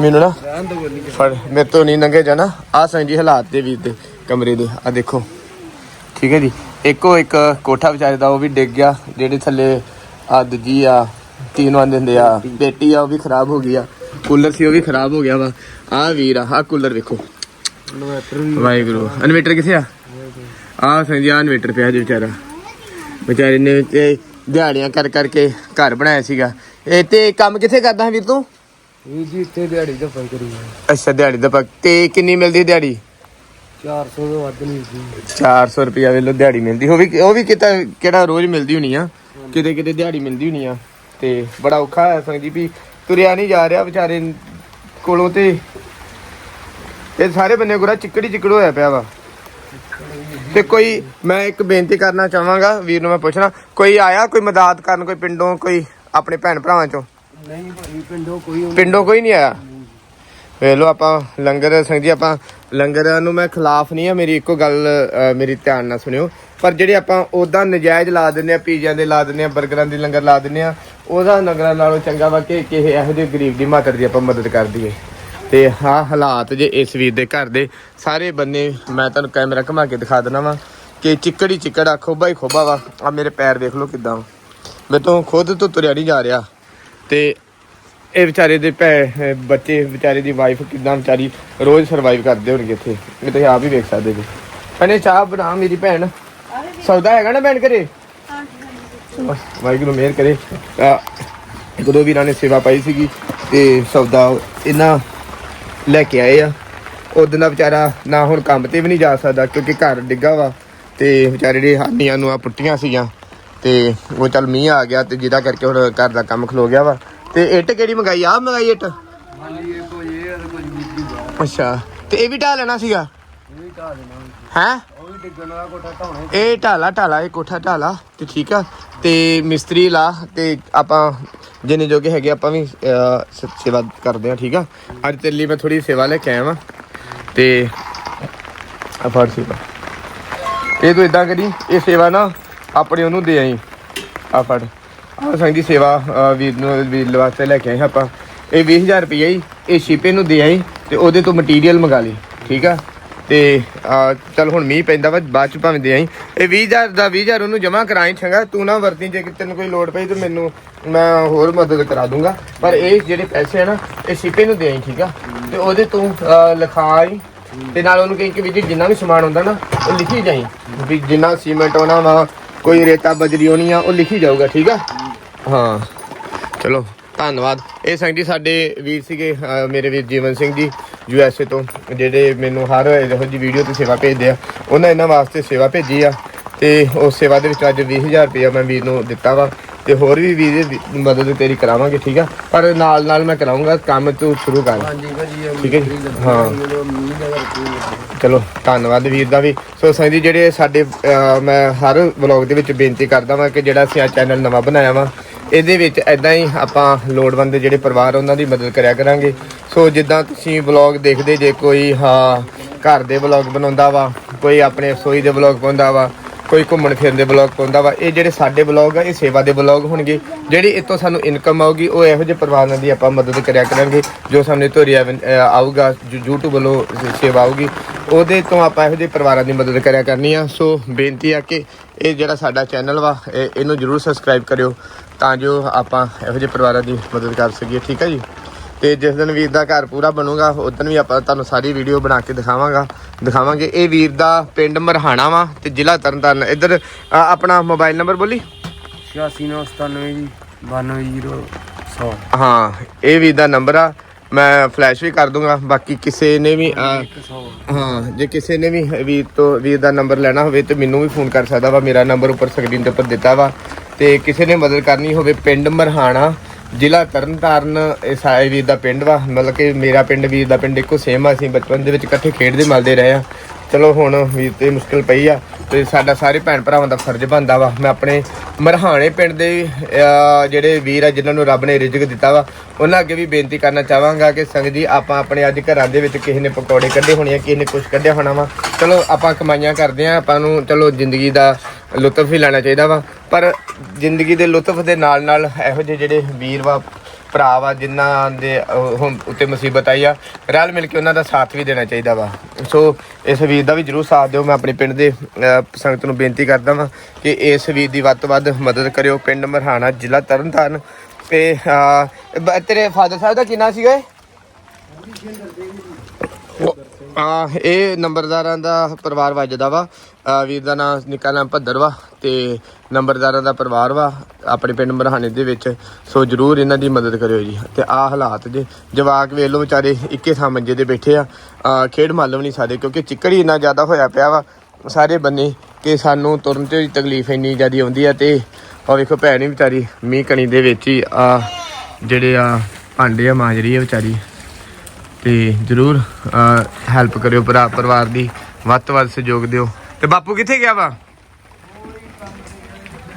ਮੈਨੂੰ ਨਾ ਫੜ, ਮੇਰੇ ਤੋਂ ਨਹੀਂ ਨੰਗੇ ਜਾਣਾ। ਆ ਸੰਜੀ ਹਾਲਾਤ ਦੇ ਵੀਰ ਦੇ ਕਮਰੇ ਦੇ। ਆ ਦੇਖੋ। ਠੀਕ ਹੈ ਜੀ। ਇੱਕੋ ਇੱਕ ਕੋਠਾ ਵਿਚਾਰੇ ਦਾ ਉਹ ਵੀ ਡਿੱਗ ਗਿਆ। ਜਿਹੜੇ ਥੱਲੇ ਆ ਦੂਜੀ ਆ, ਤੀਨ ਵਾਂ ਦਿੰਦੇ ਆ, ਪੇਟੀ ਆ, ਉਹ ਵੀ ਖਰਾਬ ਹੋ ਗਈ ਆ। ਕੂਲਰ ਸੀ, ਉਹ ਵੀ ਖਰਾਬ ਹੋ ਗਿਆ ਵਾ। ਆ ਵੀਰ ਆ ਆ ਕੂਲਰ ਵੇਖੋ। ਵਾਹਿਗੁਰੂ। ਇਨਵੇਟਰ ਕਿੱਥੇ ਆ? ਆ ਸੰਜੀ ਆ ਇਨਵੇਟਰ ਪਿਆ ਜੀ ਵਿਚਾਰਾ। ਵਿਚਾਰੇ ਨੇ ਦਿਹਾੜੀਆਂ ਕਰ ਕਰਕੇ ਘਰ ਬਣਾਇਆ ਸੀਗਾ। ਇਹ ਤੇ ਕੰਮ ਕਿੱਥੇ ਕਰਦਾ ਹੈ ਵੀਰ ਤੂੰ? ਵੀਰ ਜੀ ਇੱਥੇ ਦਿਹਾੜੀ ਦਾ ਫ਼ਰਕ ਕਰੀ ਅੱਛਾ ਦਿਹਾੜੀ ਦਾ ਪੱਕ ਤੇ ਕਿੰਨੀ ਮਿਲਦੀ ਦਿਹਾੜੀ? 400 ਤੋਂ ਵੱਧ ਨਹੀਂ ਜੀ। 400 ਰੁਪਿਆ ਵੇਲੋ ਦਿਹਾੜੀ ਮਿਲਦੀ। ਉਹ ਵੀ ਉਹ ਵੀ ਕਿਤਾ ਕਿਹੜਾ ਰੋਜ਼ ਮਿਲਦੀ ਹੋਣੀ ਆ? ਕਿਤੇ ਕਿਤੇ ਦਿਹਾੜੀ ਮਿਲਦੀ ਹੋਣੀ ਆ। ਤੇ ਬੜਾ ਔਖਾ ਹੈ ਸੰਗ ਜੀ ਵੀ ਤੁਰਿਆ ਨਹੀਂ ਜਾ ਰਿਹਾ ਵਿਚਾਰੇ ਕੋਲੋਂ ਤੇ। ਇਹ ਸਾਰੇ ਬੰਨੇ ਗੁਰਾ ਚਿੱਕੜੀ ਚਿੱਕੜ ਹੋਇਆ ਪਿਆ ਵਾ। ਤੇ ਕੋਈ ਮੈਂ ਇੱਕ ਬੇਨਤੀ ਕਰਨਾ ਚਾਹਾਂਗਾ ਵੀਰ ਨੂੰ ਮੈਂ ਪੁੱਛਣਾ ਕੋਈ ਆਇਆ ਕੋਈ ਮਦਦ ਕਰਨ ਕੋਈ ਪਿੰਡੋਂ ਕੋਈ ਆਪਣੇ ਭੈਣ ਭਰਾਵਾਂ ਚੋਂ? ਨਹੀਂ ਭਾਈ ਪਿੰਡੋਂ ਕੋਈ ਪਿੰਡੋਂ ਕੋਈ ਨਹੀਂ ਆਇਆ? ਵੇਖ ਲਓ ਆਪਾਂ ਲੰਗਰ ਸਿੰਘ ਜੀ ਆਪਾਂ ਲੰਗਰਾਂ ਨੂੰ ਮੈਂ ਖਿਲਾਫ ਨਹੀਂ ਆ ਮੇਰੀ ਇੱਕੋ ਗੱਲ ਅ, ਮੇਰੀ ਧਿਆਨ ਨਾਲ ਸੁਣਿਓ। ਪਰ ਜਿਹੜੇ ਆਪਾਂ ਉਦਾਂ ਨਜਾਇਜ਼ ਲਾ ਦਿੰਦੇ ਆ ਪੀਜ਼ਿਆਂ ਦੇ ਲਾ ਦਿੰਦੇ ਆ 버ਗਰਾਂ ਦੀ ਲੰਗਰ ਲਾ ਦਿੰਦੇ ਆ ਉਹਦਾ ਲੰਗਰਾਂ ਨਾਲੋਂ ਚੰਗਾ ਵਾ ਕਿ ਕਿਸੇ ਇਹੋ ਜਿਹੇ ਗਰੀਬ ਦੀ ਮਾਤਰ ਦੀ ਆਪਾਂ ਮਦਦ ਕਰ ਦਈਏ। ਤੇ ਹਾਂ ਹਾਲਾਤ ਜੇ ਇਸ ਵੀਰ ਦੇ ਘਰ ਦੇ ਸਾਰੇ ਬੰਨੇ ਮੈਂ ਤੁਹਾਨੂੰ ਕੈਮਰਾ ਘੁਮਾ ਕੇ ਦਿਖਾ ਦਿੰਦਾ ਵਾਂ ਕਿ ਚਿੱਕੜ ਹੀ ਚਿੱਕੜ ਆ ਖੋਬਾ ਹੀ ਖੋਬਾ ਵਾ। ਆ ਮੇਰੇ ਪੈਰ ਦੇਖ ਲਓ ਕਿਦਾਂ ਮੈਂ ਤੋਂ ਖੁਦ ਤੋਂ ਤੁਰਿਆ ਨਹੀਂ ਜਾ ਰਿਹਾ। ਤੇ ਇਹ ਵਿਚਾਰੇ ਦੇ ਭੈ ਬੱਚੇ, ਵਿਚਾਰੇ ਦੀ ਵਾਈਫ ਕਿਦਾਂ ਵਿਚਾਰੀ ਰੋਜ਼ ਸਰਵਾਈਵ ਕਰਦੇ ਹੋਣਗੇ ਇੱਥੇ। ਇਹ ਤੁਸੀਂ ਆਪ ਹੀ ਵੇਖ ਸਕਦੇ ਜੀ। ਭੈਣੇ, ਚਾਹ ਬਣਾ ਮੇਰੀ ਭੈਣ। ਸੌਦਾ ਹੈਗਾ ਨਾ ਭੈਣ ਘਰੇ? ਵਾਹਿਗੁਰੂ ਮਿਹਰ ਕਰੇ। ਅਹ ਵੀਰਾਂ ਨੇ ਸੇਵਾ ਪਾਈ ਸੀਗੀ ਤੇ ਸੌਦਾ ਇਹਨਾਂ ਲੈ ਕੇ ਆਏ ਆ। ਉਹਦੇ ਨਾਲ ਵਿਚਾਰਾ ਨਾ ਹੁਣ ਕੰਮ ਤੇ ਵੀ ਨਹੀਂ ਜਾ ਸਕਦਾ ਕਿਉਂਕਿ ਘਰ ਡਿੱਗਾ ਵਾ ਤੇ ਵਿਚਾਰੇ ਦੇ ਹਾਨੀਆਂ ਨੂੰ ਆ ਪੁੱਟੀਆਂ ਸੀਗੀਆਂ ਤੇ ਉਹ ਚੱਲ ਮੀਂਹ ਆ ਗਿਆ ਤੇ ਜਿਹਦਾ ਕਰਕੇ ਹੁਣ ਘਰ ਦਾ ਕੰਮ ਖਲੋ ਗਿਆ ਵਾ। ਤੇ ਇੱਟ ਕਿਹੜੀ ਮੰਗਾਈ? ਆ ਮੰਗਾਈ ਇੱਟ? ਹਾਂਜੀ ਇਹ ਕੋਈ ਇਹ ਤੇ ਕੁਝ ਬੀਜੀ ਜਾ ਅੱਛਾ ਤੇ ਇਹ ਵੀ ਢਾ ਲੈਣਾ ਸੀਗਾ? ਇਹ ਵੀ ਢਾ ਦੇਣਾ। ਹੈ? ਡਿੱਗਣ ਵਾਲਾ ਕੋਠਾ ਢਾਉਣਾ ਇਹ ਢਾਲਾ ਢਾਲਾ ਇਹ ਕੋਠਾ ਢਾਲਾ ਤੇ ਠੀਕ ਆ। ਤੇ ਮਿਸਤਰੀ ਲਾ ਤੇ ਆਪਾਂ ਜਿੰਨੇ ਜੋਗੇ ਹੈਗੇ ਆਪਾਂ ਵੀ ਅਹ, ਸ- ਸੇਵਾ ਕਰਦੇ ਆ ਠੀਕ ਆ। ਅੱਜ ਤੇਰੇ ਲਈ ਮੈਂ ਥੋੜੀ ਸੇਵਾ ਲੈ ਕੇ ਆਇਆ ਵਾਂ ਤੇ ਆ ਫੜ ਸੇਵਾ। ਇਹ ਤੂੰ ਇਦਾਂ ਕਰੀ ਇਹ ਸੇਵਾ ਨਾ ਆਪਣੇ ਉਹਨੂੰ ਦੇ ਆਈ। ਆ ਫੜ। ਆ ਸੰਗ ਦੀ ਸੇਵਾ ਅਹ, ਵੀਰ ਨੂੰ ਵੀਰ ਵਾਸਤੇ ਲੈ ਕੇ ਆਏ ਆਪਾਂ। ਇਹ 20000 ਰੁਪਏ ਹੀ ਇਹ ਸ਼ਿਪੇ ਨੂੰ ਦੇ ਆਈ ਤੇ ਉਹਦੇ ਤੋਂ ਮਟੀਰੀਅਲ ਮੰਗਾ ਲਈ ਠੀਕ ਆ। ਤੇ ਆ ਚਲ ਹੁਣ ਮੀਂਹ ਪੈਂਦਾ ਵਾ ਬਾਅਦ ਚ ਭਾਵੇਂ ਦੇ ਆਈ। ਇਹ 20000 ਦਾ 20000 ਉਹਨੂੰ ਜਮਾ ਕਰਾਈ ਚੰਗਾ ਤੂੰ ਨਾ ਵਰਤੀ ਜੇ ਤੈਨੂੰ ਕੋਈ ਲੋੜ ਪਈ ਤੇ ਮੈਨੂੰ ਮੈਂ ਹੋਰ ਮਦਦ ਕਰਾ ਦੂੰਗਾ। ਪਰ ਇਹ ਜਿਹੜੇ ਪੈਸੇ ਆ ਨਾ ਇਹ ਸ਼ਿਪੇ ਨੂੰ ਦੇ ਆਈ ਠੀਕ ਆ? ਤੇ ਉਹਦੇ ਤੂੰ ਅਹ, ਲਿਖਾਈ ਤੇ ਨਾਲ ਉਹਨੂੰ ਕਹੀਂ ਕਿ ਵੀ ਜੀ ਜਿੰਨਾ ਵੀ ਸਮਾਨ ਹੁੰਦਾ ਨਾ ਉਹ ਲਿਖੀ ਜਾਈ। ਵੀ ਜਿੰਨਾ ਸੀਮੈਂਟ ਹੋਣਾ ਵਾ ਕੋਈ ਰੇਤਾ ਬਜਰੀ ਹੋਣੀ ਆ ਉਹ ਲਿਖੀ ਜਾਊਗਾ ਠੀਕ ਆ? ਹਾਂ। ਚਲੋ ਧੰਨਵਾਦ। ਇਹ ਸਿੰਘ ਜੀ ਸਾਡੇ ਵੀਰ ਸੀਗੇ ਮੇਰੇ ਵੀਰ ਜੀਵਨ Singh ji. U S A ਤੋਂ ਜਿਹੜੇ ਮੈਨੂੰ ਹਰ ਇਹੋ ਜਿਹੀ ਵੀਡੀਓ ਤੇ ਸੇਵਾ ਭੇਜਦੇ ਆ ਉਹਨਾਂ ਇਹਨਾਂ ਵਾਸਤੇ ਸੇਵਾ ਭੇਜੀ ਆ। ਤੇ ਉਸ ਸੇਵਾ ਦੇ ਵਿੱਚ ਅੱਜ 20000 ਰੁਪਇਆ ਮੈਂ ਵੀਰ ਨੂੰ ਦਿੱਤਾ ਵਾ ਤੇ ਹੋਰ ਵੀ ਵੀਰ ਦੀ ਮਦਦ ਤੇਰੀ ਕਰਾਵਾਂਗੇ ਠੀਕ ਆ? ਪਰ ਨਾਲ ਨਾਲ ਮੈਂ ਕਰਾਉਂਗਾ ਕੰਮ ਤੂੰ ਸ਼ੁਰੂ ਕਰ। ਹਾਂਜੀ ਭਾਜੀ ਠੀਕ ਹੈ ਜੀ? ਹਾਂ। ਚਲੋ ਧੰਨਵਾਦ ਵੀਰ ਦਾ ਵੀ। ਸੋ ਸੰਗ ਜੀ ਜਿਹੜੇ ਸਾਡੇ ਮੈਂ ਹਰ ਵਲੌਗ ਦੇ ਵਿੱਚ ਬੇਨਤੀ ਕਰਦਾ ਵਾਂ ਕਿ ਜਿਹੜਾ ਅਸੀਂ ਆ ਚੈਨਲ ਨਵਾਂ ਬਣਾਇਆ ਵਾ ਇਹਦੇ ਵਿੱਚ ਐਦਾਂ ਹੀ ਆਪਾਂ ਲੋੜਵੰਦ ਜਿਹੜੇ ਪਰਿਵਾਰ ਉਹਨਾਂ ਦੀ ਮਦਦ ਕਰਿਆ ਕਰਾਂਗੇ। ਸੋ ਜਿੱਦਾਂ ਤੁਸੀਂ ਵਲੌਗ ਦੇਖਦੇ, ਜੇ ਕੋਈ, ਹਾਂ, ਘਰ ਦੇ ਵਲੌਗ ਬਣਾਉਂਦਾ ਵਾ, ਕੋਈ ਆਪਣੇ ਰਸੋਈ ਦੇ ਵਲੌਗ ਪਾਉਂਦਾ ਵਾ, ਕੋਈ ਘੁੰਮਣ ਫਿਰਨ ਦੇ ਵਲੌਗ ਪਾਉਂਦਾ ਵਾ, ਇਹ ਜਿਹੜੇ ਸਾਡੇ ਵਲੌਗ ਆ, ਇਹ ਸੇਵਾ ਦੇ ਵਲੌਗ ਹੋਣਗੇ। ਜਿਹੜੀ ਇਤੋਂ ਸਾਨੂੰ ਇਨਕਮ ਆਊਗੀ, ਉਹ ਇਹੋ ਜਿਹੇ ਪਰਿਵਾਰਾਂ ਦੀ ਆਪਾਂ ਮਦਦ ਕਰਿਆ ਕਰਾਂਗੇ, ਜੋ ਸਾਹਮਣੇ ਤੋਂ ਆਊਗਾ ਜੋ YouTube ਵੱਲੋਂ ਸੇਵਾ ਆਊਗੀ, ਉਹਦੇ ਤੋਂ ਆਪਾਂ ਇਹੋ ਜਿਹੇ ਪਰਿਵਾਰਾਂ ਦੀ ਮਦਦ ਕਰਿਆ ਕਰਨੀ ਆ। ਸੋ ਬੇਨਤੀ ਆ ਕਿ ਇਹ ਜਿਹੜਾ ਸਾਡਾ ਚੈਨਲ ਵਾ, ਇਹ- ਇਹਨੂੰ ਜਰੂਰ ਸਬਸਕ੍ਰਾਈਬ ਕਰਿਓ। ਤਾਂ ਜੋ ਆਪਾਂ ਇਹੋ ਜਿਹੇ ਪਰਿਵਾਰਾਂ ਦੀ ਮਦਦ ਕਰ ਸਕੀਏ ਠੀਕ ਹੈ ਜੀ? ਤੇ ਜਿਸ ਦਿਨ ਵੀਰ ਦਾ ਘਰ ਪੂਰਾ ਬਣੂਗਾ ਉਸ ਦਿਨ ਵੀ ਆਪਾਂ ਤੁਹਾਨੂੰ ਸਾਰੀ ਵੀਡੀਓ ਬਣਾ ਕੇ ਦਿਖਾਵਾਂਗਾ। ਦਿਖਾਵਾਂਗੇ ਇਹ ਵੀਰ ਦਾ ਪਿੰਡ ਮਰਹਾਣਾ ਵਾ ਤੇ ਜ਼ਿਲ੍ਹਾ ਤਰਨਤਾਰਨ। ਇੱਧਰ ਆਪਣਾ ਮੋਬਾਈਲ ਨੰਬਰ ਬੋਲੀ। 8697 ਜੀ 920 ਹਾਂ ਇਹ ਵੀਰ ਦਾ ਨੰਬਰ ਆ। ਮੈਂ ਫਲੈਸ਼ ਵੀ ਕਰ ਦੂੰਗਾ ਬਾਕੀ ਕਿਸੇ ਨੇ ਵੀ ਅ, 100 ਹਾਂ ਜੇ ਕਿਸੇ ਨੇ ਵੀ ਵੀਰ ਤੋਂ ਵੀਰ ਦਾ ਨੰਬਰ ਲੈਣਾ ਹੋਵੇ ਤੇ ਮੈਨੂੰ ਵੀ ਫੋਨ ਕਰ ਸਕਦਾ ਵਾ। ਮੇਰਾ ਨੰਬਰ ਉੱਪਰ ਸਕਰੀਨ ਦੇ ਉੱਪਰ ਦਿੱਤਾ ਵਾ। ਤੇ ਕਿਸੇ ਨੇ ਮਦਦ ਕਰਨੀ ਹੋਵੇ ਪਿੰਡ ਮਰਹਾਣਾ, ਜ਼ਿਲ੍ਹਾ ਤਰਨਤਾਰਨ ਇਹ ਸਾਰੇ ਵੀਰ ਦਾ ਪਿੰਡ ਵਾ। ਮਤਲਬ ਕਿ ਮੇਰਾ ਪਿੰਡ, ਵੀਰ ਦਾ ਪਿੰਡ ਇੱਕੋ ਸੇਮ ਆ, ਅਸੀਂ ਬਚਪਨ ਦੇ ਵਿੱਚ ਇਕੱਠੇ ਖੇਡਦੇ ਮਿਲਦੇ ਰਹੇ ਆ। ਚਲੋ ਹੁਣ ਵੀਰ ਤੇ ਮੁਸ਼ਕਲ ਪਈ ਆ ਤੇ ਸਾਡਾ ਸਾਰੇ ਭੈਣ ਭਰਾਵਾਂ ਦਾ ਫਰਜ਼ ਬਣਦਾ ਵਾ। ਮੈਂ ਆਪਣੇ ਮਰਹਾਣੇ ਪਿੰਡ ਦੇ ਜਿਹੜੇ ਵੀਰ ਆ, ਜਿਨ੍ਹਾਂ ਨੂੰ ਰੱਬ ਨੇ ਰਿਜ਼ਕ ਦਿੱਤਾ ਵਾ, ਉਹਨਾਂ ਅੱਗੇ ਵੀ ਬੇਨਤੀ ਕਰਨਾ ਚਾਹਾਂਗਾ ਕਿ ਸੰਗਤ ਜੀ, ਆਪਾਂ ਆਪਣੇ ਅੱਜ ਘਰਾਂ ਦੇ ਵਿੱਚ ਕਿਸੇ ਨੇ ਪਕੌੜੇ ਕੱਢੇ ਹੋਣੇ ਆ, ਕਿਸੇ ਨੇ ਕੁਝ ਕੱਢਿਆ ਹੋਣਾ ਵਾ। ਚਲੋ ਆਪਾਂ ਕਮਾਈਆਂ ਕਰਦੇ ਆ, ਆਪਾਂ ਨੂੰ, ਚਲੋ ਜ਼ਿੰਦਗੀ ਦਾ ਲੁਤਫ ਵੀ ਲੈਣਾ ਚਾਹੀਦਾ ਵਾ। ਪਰ ਜ਼ਿੰਦਗੀ ਦੇ ਲੁਤਫ ਦੇ ਨਾਲ ਨਾਲ ਇਹੋ ਜਿਹੇ ਜਿਹੜੇ ਵੀਰ ਵਾ ਭਰਾ ਵਾ ਜਿਨ੍ਹਾਂ ਦੇ ਹੁਣ ਉੱਤੇ ਮੁਸੀਬਤ ਆਈ ਆ ਰਲ ਮਿਲ ਕੇ ਉਹਨਾਂ ਦਾ ਸਾਥ ਵੀ ਦੇਣਾ ਚਾਹੀਦਾ ਵਾ। ਸੋ ਇਸ ਵੀਰ ਦਾ ਵੀ ਜਰੂਰ ਸਾਥ ਦਿਓ। ਮੈਂ ਆਪਣੇ ਪਿੰਡ ਦੇ ਸੰਗਤ ਨੂੰ ਬੇਨਤੀ ਕਰਦਾ ਵਾਂ ਕਿ ਇਸ ਵੀਰ ਦੀ ਵੱਧ ਤੋਂ ਵੱਧ ਮਦਦ ਕਰਿਓ। ਪਿੰਡ ਮਰਹਾਣਾ ਜ਼ਿਲ੍ਹਾ ਤਰਨਤਾਰਨ। ਤੇ ਤੇਰੇ ਫਾਦਰ ਸਾਹਿਬ ਦਾ ਕੀ ਨਾਂ ਸੀਗਾ ਆ, ਇਹ ਨੰਬਰਦਾਰਾਂ ਦਾ ਪਰਿਵਾਰ ਵੱਜਦਾ ਵਾ। ਵੀਰ ਦਾ ਨਾਮ ਨਿੱਕਾ ਨਾਮ ਭੱਦਰ ਵਾ ਤੇ ਨੰਬਰਦਾਰਾਂ ਦਾ ਪਰਿਵਾਰ ਵਾ ਆਪਣੇ ਪਿੰਡ ਮਰਹਾਣੇ ਦੇ ਵਿੱਚ। ਸੋ ਜਰੂਰ ਇਹਨਾਂ ਦੀ ਮਦਦ ਕਰਿਓ ਜੀ। ਤੇ ਆ ਹਾਲਾਤ ਜੇ, ਜਵਾਕ ਵੇਖ ਲਓ ਵਿਚਾਰੇ, ਇੱਕੇ ਥਾਂ ਮੰਜੇ 'ਤੇ ਬੈਠੇ ਆ। ਖੇਡ ਮੱਲ ਵੀ ਨਹੀਂ ਸਕਦੇ ਕਿਉਂਕਿ ਚਿੱਕੜ ਹੀ ਇੰਨਾ ਜ਼ਿਆਦਾ ਹੋਇਆ ਪਿਆ ਵਾ। ਸਾਰੇ ਬੰਨੇ ਕਿ ਸਾਨੂੰ ਤੁਰਨ ਤੇ ਤਕਲੀਫ ਇੰਨੀ ਜ਼ਿਆਦੀ ਆਉਂਦੀ ਆ ਤੇ ਆ ਵੇਖੋ ਭੈਣ ਹੀ ਵਿਚਾਰੀ, ਮੀਂਹ ਕਣੀ ਦੇ ਵਿੱਚ ਹੀ ਆ, ਜਿਹੜੇ ਆ ਭਾਂਡੇ ਆ ਮਾਂਜ ਰਹੀ ਆ ਵਿਚਾਰੀ। ਤੇ ਜਰੂਰ ਹੈਲਪ ਕਰਿਓ ਭਰਾ ਪਰਿਵਾਰ ਦੀ ਵੱਧ ਤੋਂ ਵੱਧ ਸਹਿਯੋਗ ਦਿਓ। ਤੇ ਬਾਪੂ ਕਿੱਥੇ ਗਿਆ ਵਾ?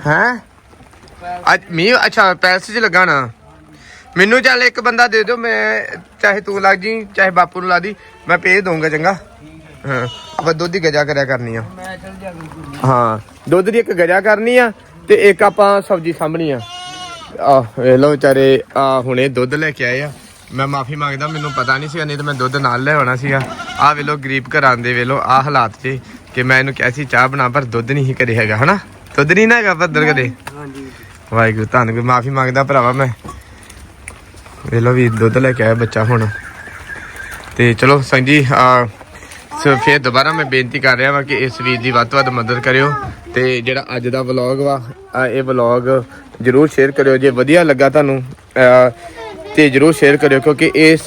ਹੈ? ਅੱਜ ਮੀਂਹ ਅੱਛਾ ਪੈਸੇ 'ਚ ਲੱਗਾ ਨਾ। ਮੈਨੂੰ ਚੱਲ ਇੱਕ ਬੰਦਾ ਦੇ ਦਿਓ ਮੈਂ ਚਾਹੇ ਤੂੰ ਲੱਗ ਜੀ ਚਾਹੇ ਬਾਪੂ ਨੂੰ ਲਾ ਦੀ ਮੈਂ ਭੇਜ ਦਊਂਗਾ ਚੰਗਾ? ਹਾਂ ਆਪਾਂ ਦੁੱਧ ਦੀ ਗਜਾ ਕਰਿਆ ਕਰਨੀ ਆ। ਮੈਂ ਚੱਲ ਜਾ ਹਾਂ ਦੁੱਧ ਦੀ ਇੱਕ ਗਜਾ ਕਰਨੀ ਆ ਤੇ ਇੱਕ ਆਪਾਂ ਸਬਜ਼ੀ ਸਾਂਭਣੀ ਆ। ਆ ਵੇਖ ਲਓ ਵਿਚਾਰੇ ਆ ਹੁਣੇ ਦੁੱਧ ਲੈ ਕੇ ਆਏ ਆ। ਮੈਂ ਮਾਫੀ ਮੰਗਦਾ ਮੈਨੂੰ ਪਤਾ ਨਹੀਂ ਸੀ ਨਹੀਂ ਤਾਂ ਮੈਂ ਦੁੱਧ ਨਾਲ ਲੈ ਆਉਣਾ ਸੀਗਾ। ਆ ਵੇਖ ਲਓ ਗਰੀਬ ਘਰਾਂ ਦੇ ਵੇਖ ਲਓ ਆ ਹਾਲਾਤ 'ਚ ਕਿ ਮੈਂ ਇਹਨੂੰ ਕਿਹਾ ਸੀ ਚਾਹ ਬਣਾ ਪਰ ਦੁੱਧ ਨਹੀਂ ਸੀ ਕਰੇ ਹੈਗਾ ਹਨਾ? ਦੁੱਧ ਨਹੀਂ ਨਾ ਹੈਗਾ ਪੱਧਰ ਕਦੇ? ਹਾਂਜੀ। ਵਾਹਿਗੁਰੂ ਤੁਹਾਨੂੰ ਵੀ ਮਾਫੀ ਮੰਗਦਾ ਭਰਾਵਾ ਮੈਂ। ਵੇਖ ਲਓ ਵੀ ਦੁੱਧ ਲੈ ਕੇ ਆਇਆ ਬੱਚਾ ਹੁਣ। ਤੇ ਚਲੋ ਸੰਗ ਜੀ ਆ ਸੋ ਫਿਰ ਦੁਬਾਰਾ ਮੈਂ ਬੇਨਤੀ ਕਰ ਰਿਹਾ ਵਾਂ ਕਿ ਇਸ ਵੀਰ ਦੀ ਵੱਧ ਤੋਂ ਵੱਧ ਮਦਦ ਕਰਿਓ। ਤੇ ਜਿਹੜਾ ਅੱਜ ਦਾ ਵਲੌਗ ਵਾ ਇਹ ਵਲੌਗ ਜਰੂਰ ਸ਼ੇਅਰ ਕਰਿਓ ਜੇ ਵਧੀਆ ਲੱਗਾ ਤੁਹਾਨੂੰ। ਤੇ ਜਰੂਰ ਸ਼ੇਅਰ ਕਰਿਓ ਕਿਉਂਕਿ ਇਸ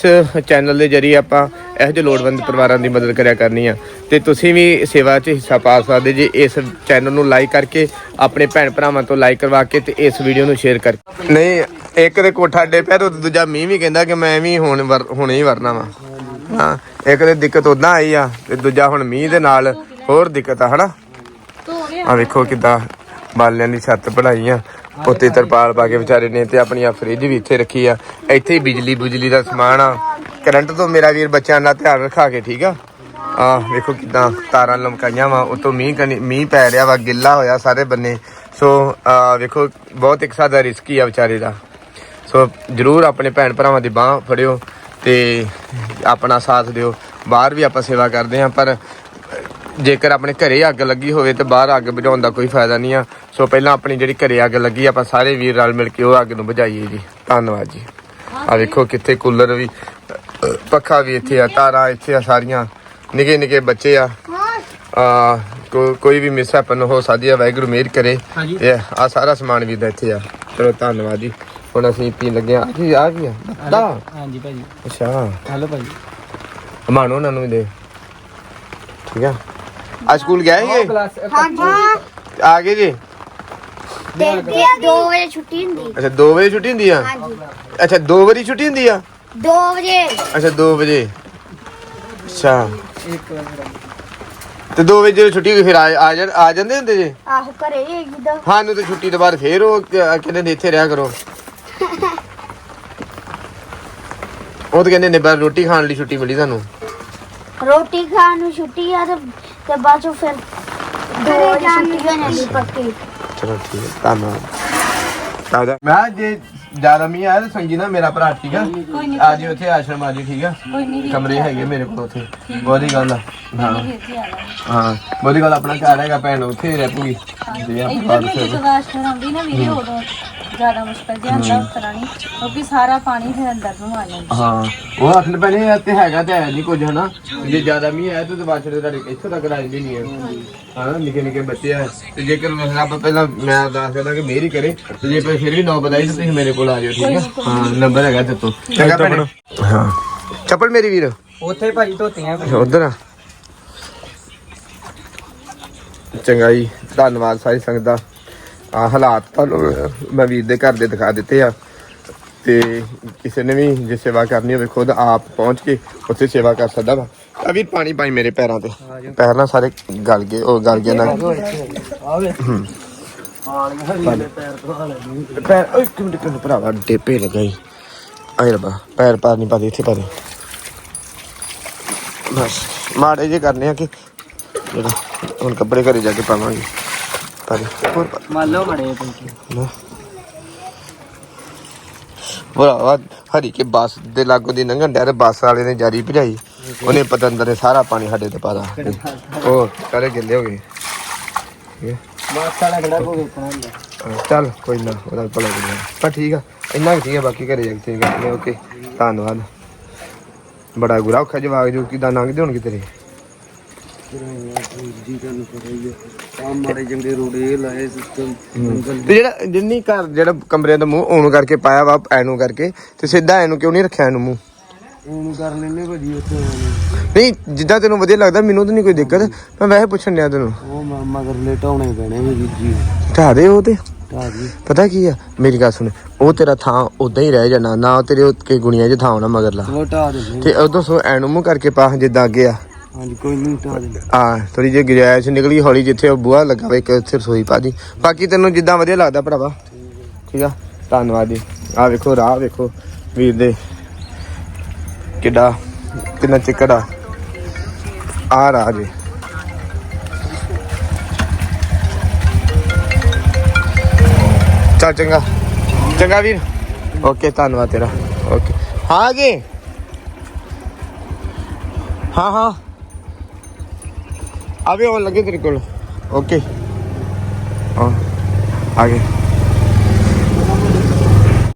ਚੈਨਲ ਦੇ ਜਰੀਏ ਆਪਾਂ ਇਹੋ ਜਿਹੇ ਲੋੜਵੰਦ ਪਰਿਵਾਰਾਂ ਦੀ ਮਦਦ ਕਰਿਆ ਕਰਨੀ ਆ। ਤੇ ਤੁਸੀਂ ਵੀ ਸੇਵਾ 'ਚ ਹਿੱਸਾ ਪਾ ਸਕਦੇ ਜੇ ਇਸ ਚੈਨਲ ਨੂੰ ਲਾਈਕ ਕਰਕੇ ਆਪਣੇ ਭੈਣ ਭਰਾਵਾਂ ਤੋਂ ਲਾਈਕ ਕਰਵਾ ਕੇ ਤੇ ਇਸ ਵੀਡੀਓ ਨੂੰ ਸ਼ੇਅਰ ਕਰ ਨਹੀਂ ਇੱਕ ਦੇ ਕੋਠਾ ਡੇ ਪਿਆ ਤੇ ਦੂਜਾ ਮੀਂਹ ਵੀ ਕਹਿੰਦਾ ਕਿ ਮੈਂ ਵੀ ਹੁਣ ਵਰ- ਹੁਣੇ ਹੀ ਵਰਨਾ ਵਾ। ਹਾਂ ਇੱਕ ਦੇ ਦਿੱਕਤ ਉਦਾਂ ਆਈ ਆ ਤੇ ਦੂਜਾ ਹੁਣ ਮੀਂਹ ਦੇ ਨਾਲ ਹੋਰ ਦਿੱਕਤ ਆ ਹਨਾ? ਆ ਵੇਖੋ ਕਿਦਾਂ ਬਾਲਿਆਂ ਦੀ ਛੱਤ ਬਣਾਈ ਆ। ਉੱਤੇ ਤਰਪਾਲ ਪਾ ਕੇ ਵਿਚਾਰੇ ਨੇ ਤੇ ਆਪਣੀ ਆ ਫ੍ਰਿਜ ਵੀ ਇੱਥੇ ਰੱਖੀ ਆ। ਇੱਥੇ ਹੀ ਬਿਜਲੀ, ਬੁਜਲੀ ਦਾ ਸਮਾਨ ਆ। ਕਰੰਟ ਤੋਂ ਮੇਰਾ ਵੀਰ ਬੱਚਿਆਂ ਦਾ ਧਿਆਨ ਰੱਖਾ ਕੇ, ਠੀਕ ਆ? ਆ, ਵੇਖੋ ਕਿਦਾਂ ਤਾਰਾਂ ਲਮਕਾਈਆਂ ਵਾ, ਉਤੋਂ ਮੀਂਹ ਕਨੀ, ਮੀਂਹ ਪੈ ਰਿਹਾ ਵਾ, ਗਿੱਲਾ ਹੋਇਆ ਸਾਰੇ ਬੰਨੇ। ਸੋ, ਆ, ਵੇਖੋ, ਬਹੁਤ ਇੱਕ ਸਾਦਾ ਹੀ ਆ ਵਿਚਾਰੇ ਦਾ। ਸੋ, ਜਰੂਰ ਆਪਣੇ ਭੈਣ ਭਰਾਵਾਂ ਦੀ ਬਾਹ ਫੜਿਓ ਤੇ ਆਪਣਾ ਸਾਥ ਦਿਓ। ਬਾਹਰ ਵੀ ਆਪਾਂ ਸੇਵਾ ਕਰਦੇ ਹਾਂ ਪਰ ਜੇਕਰ ਆਪਣੇ ਘਰੇ ਅੱਗ ਲੱਗੀ ਹੋਵੇ ਤੇ ਬਾਹਰ ਅੱਗ ਬੁਝਾਉਣ ਦਾ ਕੋਈ ਫਾਇਦਾ ਨਹੀਂ ਆ। ਸੋ ਪਹਿਲਾਂ ਆਪਣੀ ਜਿਹੜੀ ਘਰੇ ਅੱਗ ਲੱਗੀ ਆਪਾਂ ਸਾਰੇ ਵੀਰ ਰਲ ਮਿਲ ਕੇ ਉਹ ਅੱਗ ਨੂੰ ਬੁਝਾਈਏ ਜੀ। ਧੰਨਵਾਦ ਜੀ। ਆ ਵੇਖੋ ਕਿੱਥੇ ਕੂਲਰ ਵੀ ਪੱਖਾ ਵੀ ਇੱਥੇ ਆ ਤਾਰਾਂ ਇੱਥੇ ਆ ਸਾਰੀਆਂ। ਨਿੱਕੇ ਨਿੱਕੇ ਬੱਚੇ ਆ। ਆ ਕੋਈ ਵੀ ਮਿਸਹੈਪਨ ਹੋ ਸਕਦੀ ਆ ਵਾਹਿਗੁਰੂ ਮਿਹਰ ਕਰੇ। ਇਹ ਆ ਸਾਰਾ ਸਮਾਨ ਵੀ ਦਾ ਇੱਥੇ ਆ। ਚਲੋ ਧੰਨਵਾਦ ਜੀ। ਹੁਣ ਅਸੀਂ ਪੀਣ ਲੱਗੇ ਆ। ਜੀ ਆ ਕੀ ਆ। ਦਾ ਹਾਂਜੀ ਭਾਜੀ। ਅੱਛਾ। ਹੈਲੋ ਭਾਜੀ। ਮਾਨੋ ਉਹਨਾਂ ਨੂੰ ਵੀ ਦੇ। ਠੀਕ ਆ। ਆ ਸਕੂਲ ਗਏ ਹਾਂਜੀ। ਆ ਗਏ ਜੀ? ਤੇ 2 ਵਜੇ ਛੁੱਟੀ ਹੁੰਦੀ। ਅੱਛਾ 2 ਵਜੇ ਛੁੱਟੀ ਹੁੰਦੀ ਆ? ਹਾਂਜੀ। ਅੱਛਾ 2 ਵਜੇ ਛੁੱਟੀ ਹੁੰਦੀ ਆ? 2 ਵਜੇ। ਅੱਛਾ 2 ਵਜੇ। ਅੱਛਾ। ਇੱਕ ਵਾਰ ਤੇ 2 ਵਜੇ ਜਦੋਂ ਛੁੱਟੀ ਹੋਈ ਫਿਰ ਆ ਆ ਜਾਂ- ਆ ਜਾਂਦੇ ਹੁੰਦੇ ਜੀ? ਆਹੋ ਘਰੇ ਹੀ ਜਿੱਦਾਂ ਸਾਨੂੰ ਤੇ ਛੁੱਟੀ ਤੋਂ ਬਾਅਦ ਫੇਰ ਉਹ ਕ- ਕਹਿੰਦੇ ਨੇ ਇੱਥੇ ਰਿਹਾ ਕਰੋ। ਉਹ ਤਾਂ ਕਹਿੰਦੇ ਨੇ ਬਸ ਰੋਟੀ ਖਾਣ ਲਈ ਛੁੱਟੀ ਮਿਲੀ ਤੁਹਾਨੂੰ। ਰੋਟੀ ਖਾਣ ਨੂੰ ਛੁੱਟੀ ਆ ਤੇ ਤੇ ਬਾਅਦ ਚੋਂ ਫਿਰ 2 ਵਜੇ ਛੁੱਟੀ ਪੱਕੀ। ਚਲੋ ਠੀਕ ਹੈ ਧੰਨਵਾਦ। ਮੈਂ ਜੇ ਜ਼ਿਆਦਾ ਮੀਂਹ ਆਇਆ ਤਾਂ ਸੰਗੀ ਨਾ ਮੇਰਾ ਭਰਾ ਠੀਕ ਆ। ਆ ਜੀ ਉੱਥੇ ਆਸ਼ਰਮ ਆ ਜੀ ਠੀਕ ਆ। ਕੋਈ ਨਹੀਂ ਕਮਰੇ ਹੈਗੇ ਮੇਰੇ ਕੋਲ ਉੱਥੇ। ਬਹੁਤੀ ਗੱਲ ਆ। ਹਾਂ ਇੱਥੇ ਹਾਂ ਬਹੁਤੀ ਗੱਲ ਆਪਣਾ ਘਰ ਹੈਗਾ ਭੈਣ ਉੱਥੇ ਹੀ ਰਹਿ ਪੂਗੀ। ਤੇ ਆਪਾਂ ਵੀ ਜਦੋਂ ਆਸ਼ਰ ਆਉਂਦੀ ਨਾ ਵੀਰੇ ਉਦੋਂ ਜ਼ਿਆਦਾ ਮੁਸ਼ਕਲ ਜਿਹਾ ਹੁੰਦਾ ਨਹੀਂ ਕਿਉਂਕਿ ਸਾਰਾ ਪਾਣੀ ਫਿਰ ਅੰਦਰ ਨੂੰ ਆ ਜਾਂਦਾ। ਹਾਂ ਉਹ ਆਖਣ ਪਹਿਲੇ ਤੇ ਹੈਗਾ ਤੇ ਹੈ ਨਹੀਂ ਕੁਝ ਹਨਾ? ਜੇ ਜ਼ਿਆਦਾ ਮੀਂਹ ਆਇਆ ਤਾਂ ਬਾਛੜੇ ਤੁਹਾਡੇ ਇੱਥੋਂ ਤੱਕ ਆ ਜਾਂਦੀ ਨਹੀਂ ਹੈ ਹਾਂ ਨਿੱਕੇ ਨਿੱਕੇ ਬੱਚੇ ਆ। ਤੇ ਜੇਕਰ ਮੈਂ ਰੱਬ ਪਹਿਲਾਂ ਮੈਂ ਅਰਦਾਸ ਕਰਦਾ ਕਿ ਮੇਰੀ ਕਰੇ ਤੇ ਜੇ ਫਿਰ ਵੀ ਨੌ ਬਤਾਈ ਤਾਂ ਤੁਸੀਂ ਮੇਰੇ ਕੋਲ ਆ ਜਾਓ ਠੀਕ ਹੈ ਹਾਂ ਨੰਬਰ ਹੈਗਾ ਤੇ ਤੋਂ। ਚੰਗਾ ਭੈਣੇ। ਹਾਂ। ਚੱਪਲ ਮੇਰੀ ਵੀਰ। ਉੱਥੇ ਭਾਜੀ ਧੋਤੀਆਂ ਉਧਰ ਆ। ਚੰਗਾ ਜੀ ਧੰਨਵਾਦ ਸਾਰੀ ਸੰਗਤ ਦਾ। ਆ ਹਾਲਾਤ ਤੁਹਾਨੂੰ ਮੈਂ ਵੀਰ ਦੇ ਘਰ ਦੇ ਦਿਖਾ ਦਿੱਤੇ ਆ। ਤੇ ਕਿਸੇ ਨੇ ਵੀ ਜੇ ਸੇਵਾ ਕਰਨੀ ਹੋਵੇ ਖੁਦ ਆਪ ਪਹੁੰਚ ਕੇ ਉੱਥੇ ਸੇਵਾ ਕਰ ਸਕਦਾ ਵਾ। ਆ ਵੀਰ ਪਾਣੀ ਪਾਈ ਮੇਰੇ ਪੈਰਾਂ ਤੇ। ਪੈਰ ਸਾਰੇ ਗਲ ਗਏ ਉਹ ਗਲ ਗਏ ਨਾ। ਆਵੇ ਪੈਰ ਓਏ ਇੱਕ ਮਿੰਟ ਭਰਾਵਾ ਡੇਪੇ ਲਗਾਈ ਆਏ ਰੱਬਾ ਪੈਰ ਪਾਰ ਨਹੀਂ ਪਾਦੇ ਇੱਥੇ ਪਾਦੇ ਬਸ ਮਾੜੇ ਜੇ ਕਰਨੇ ਆ ਕਿ ਜਿਹੜਾ ਹੁਣ ਕੱਪੜੇ ਘਰੇ ਜਾ ਕੇ ਪਾਵਾਂਗੇ। ਪਾਦੇ ਹੋਰ ਪਾ ਮੰਨ ਲਓ ਮੜੇ ਤੁਸੀਂ। ਨਾ। ਭਰਾਵਾ ਹਰੀ ਕੇ ਬੱਸ ਦੇ ਲਾਗੋਂ ਦੀ ਡਿਆ ਤੇ ਬੱਸ ਵਾਲੇ ਨੇ ਜਾਰੀ ਭਜਾਈ। ਉਹਨੇ ਪਤੰਦਰ ਨੇ ਸਾਰਾ ਪਾਣੀ ਸਾਡੇ ਤੇ ਪਾਦਾ ਉਹ ਸਾਰੇ ਗਿੱਲੇ ਹੋ ਗਏ। ਠੀਕ ਹੈ ਬਾਸ ਵਾਲਾ ਕਿਹੜਾ ਕੋ ਵੇਖਣਾ ਹੁੰਦਾ ਹਾਂ, ਚੱਲ ਕੋਈ ਨਾ ਉਹਦਾ ਭਲਾ ਕਰੀ ਪਰ ਠੀਕ ਆ ਇੰਨਾ ਕੁ ਠੀਕ ਆ ਬਾਕੀ ਘਰੇ ਜਾ ਕੇ ਠੀਕ ਆ। ਓਕੇ ਧੰਨਵਾਦ। ਬੜਾ ਗੁਰਾ ਔਖਾ ਜਵਾਗ ਜੋ ਕਿਦਾਂ ਲੰਘਦੇ ਹੋਣਗੇ ਤੇਰੇ। ਜੀ ਤੁਹਾਨੂੰ ਪਤਾ ਹੀ। ਹੈ ਆ ਮਾਰੇ ਜੰਗੇ ਰੋੜੇ ਇਹ ਲਾਏ ਸਿਸਟਮ ਅੰਕਲ ਤੇ ਜਿਹੜਾ ਜਿੰਨੀ ਘਰ ਜਿਹੜਾ ਕਮਰਿਆਂ ਦਾ ਮੂੰਹ ਉਹਨੂੰ ਕਰਕੇ ਪਾਇਆ ਵਾ ਐਨੂੰ ਕਰਕੇ ਤੇ ਸਿੱਧਾ ਐਨੂੰ ਕਿਉਂ ਨਹੀਂ ਰੱਖਿਆ ਇਹਨੂੰ ਮੂੰਹ? ਉਹਨੂੰ ਕਰ ਲੈਨੇ ਭਾਜੀ ਉੱਥੇ ਨਹੀਂ ਜਿੱਦਾਂ ਤੈਨੂੰ ਵਧੀਆ ਲੱਗਦਾ ਮੈਨੂੰ ਤਾਂ ਨਹੀਂ ਕੋਈ ਦਿੱਕਤ। ਮੈਂ ਵੈਸੇ ਪੁੱਛਣ ਡਿਆ ਤੈਨੂੰ। ਉਹ ਮਾਮਾ ਕਰ ਲੈ ਢਾਉਣੇ ਪੈਣੇ ਵੀ ਜੀ। ਢਾ ਦੇ ਉਹ ਤੇ। ਢਾ ਜੀ। ਪਤਾ ਕੀ ਆ? ਮੇਰੀ ਗੱਲ ਸੁਣ ਉਹ ਤੇਰਾ ਥਾਂ ਉਦਾਂ ਹੀ ਰਹਿ ਜਾਣਾ ਨਾ ਤੇਰੇ ਉੱਤੇ ਗੁਣੀਆਂ 'ਚ ਥਾਂ ਹੋਣਾ ਮਗਰਲਾ। ਉਹ ਢਾ ਦੇ ਤੇ ਉਦੋਂ ਸੋ ਐਨੂੰ ਮੂੰਹ ਕਰਕੇ ਪਾ ਜਿੱਦਾਂ ਅੱਗੇ ਆ। ਹਾਂਜੀ ਕੋਈ ਨਹੀਂ ਢਾ ਦੇ। ਆ ਥੋੜੀ ਜਿਹੀ ਗੁਜਾਇਸ਼ ਨਿਕਲੀ ਹੌਲੀ ਜਿੱਥੇ ਉਹ ਬੂਹਾ ਲੱਗਾ ਵਾ ਇੱਕ ਉੱਥੇ ਰਸੋਈ ਪਾ ਦੀ। ਬਾਕੀ ਤੈਨੂੰ ਜਿੱਦਾਂ ਵਧੀਆ ਲੱਗਦਾ ਭਰਾਵਾ। ਠੀਕ ਆ? ਧੰਨਵਾਦ ਜੀ। ਆ ਵੇਖੋ ਰਾਹ ਵੇਖੋ। ਵੀਰ ਦੇ ਕਿੱਡਾ ਕਿੰਨਾ ਚਿੱਕੜ ਆ। ਆ ਰਾਹ ਜੀ। ਚੱਲ ਚੰਗਾ। ਚੰਗਾ ਵੀਰ। ਓਕੇ ਧੰਨਵਾਦ ਤੇਰਾ। ਓਕੇ ਹਾਂ ਜੀ। ਹਾਂ ਹਾਂ। ਆਵੇ ਉਹ ਲੱਗੇ ਤੇਰੇ ਕੋਲ। ਓਕੇ ਹਾਂ, ਆ ਗਏ।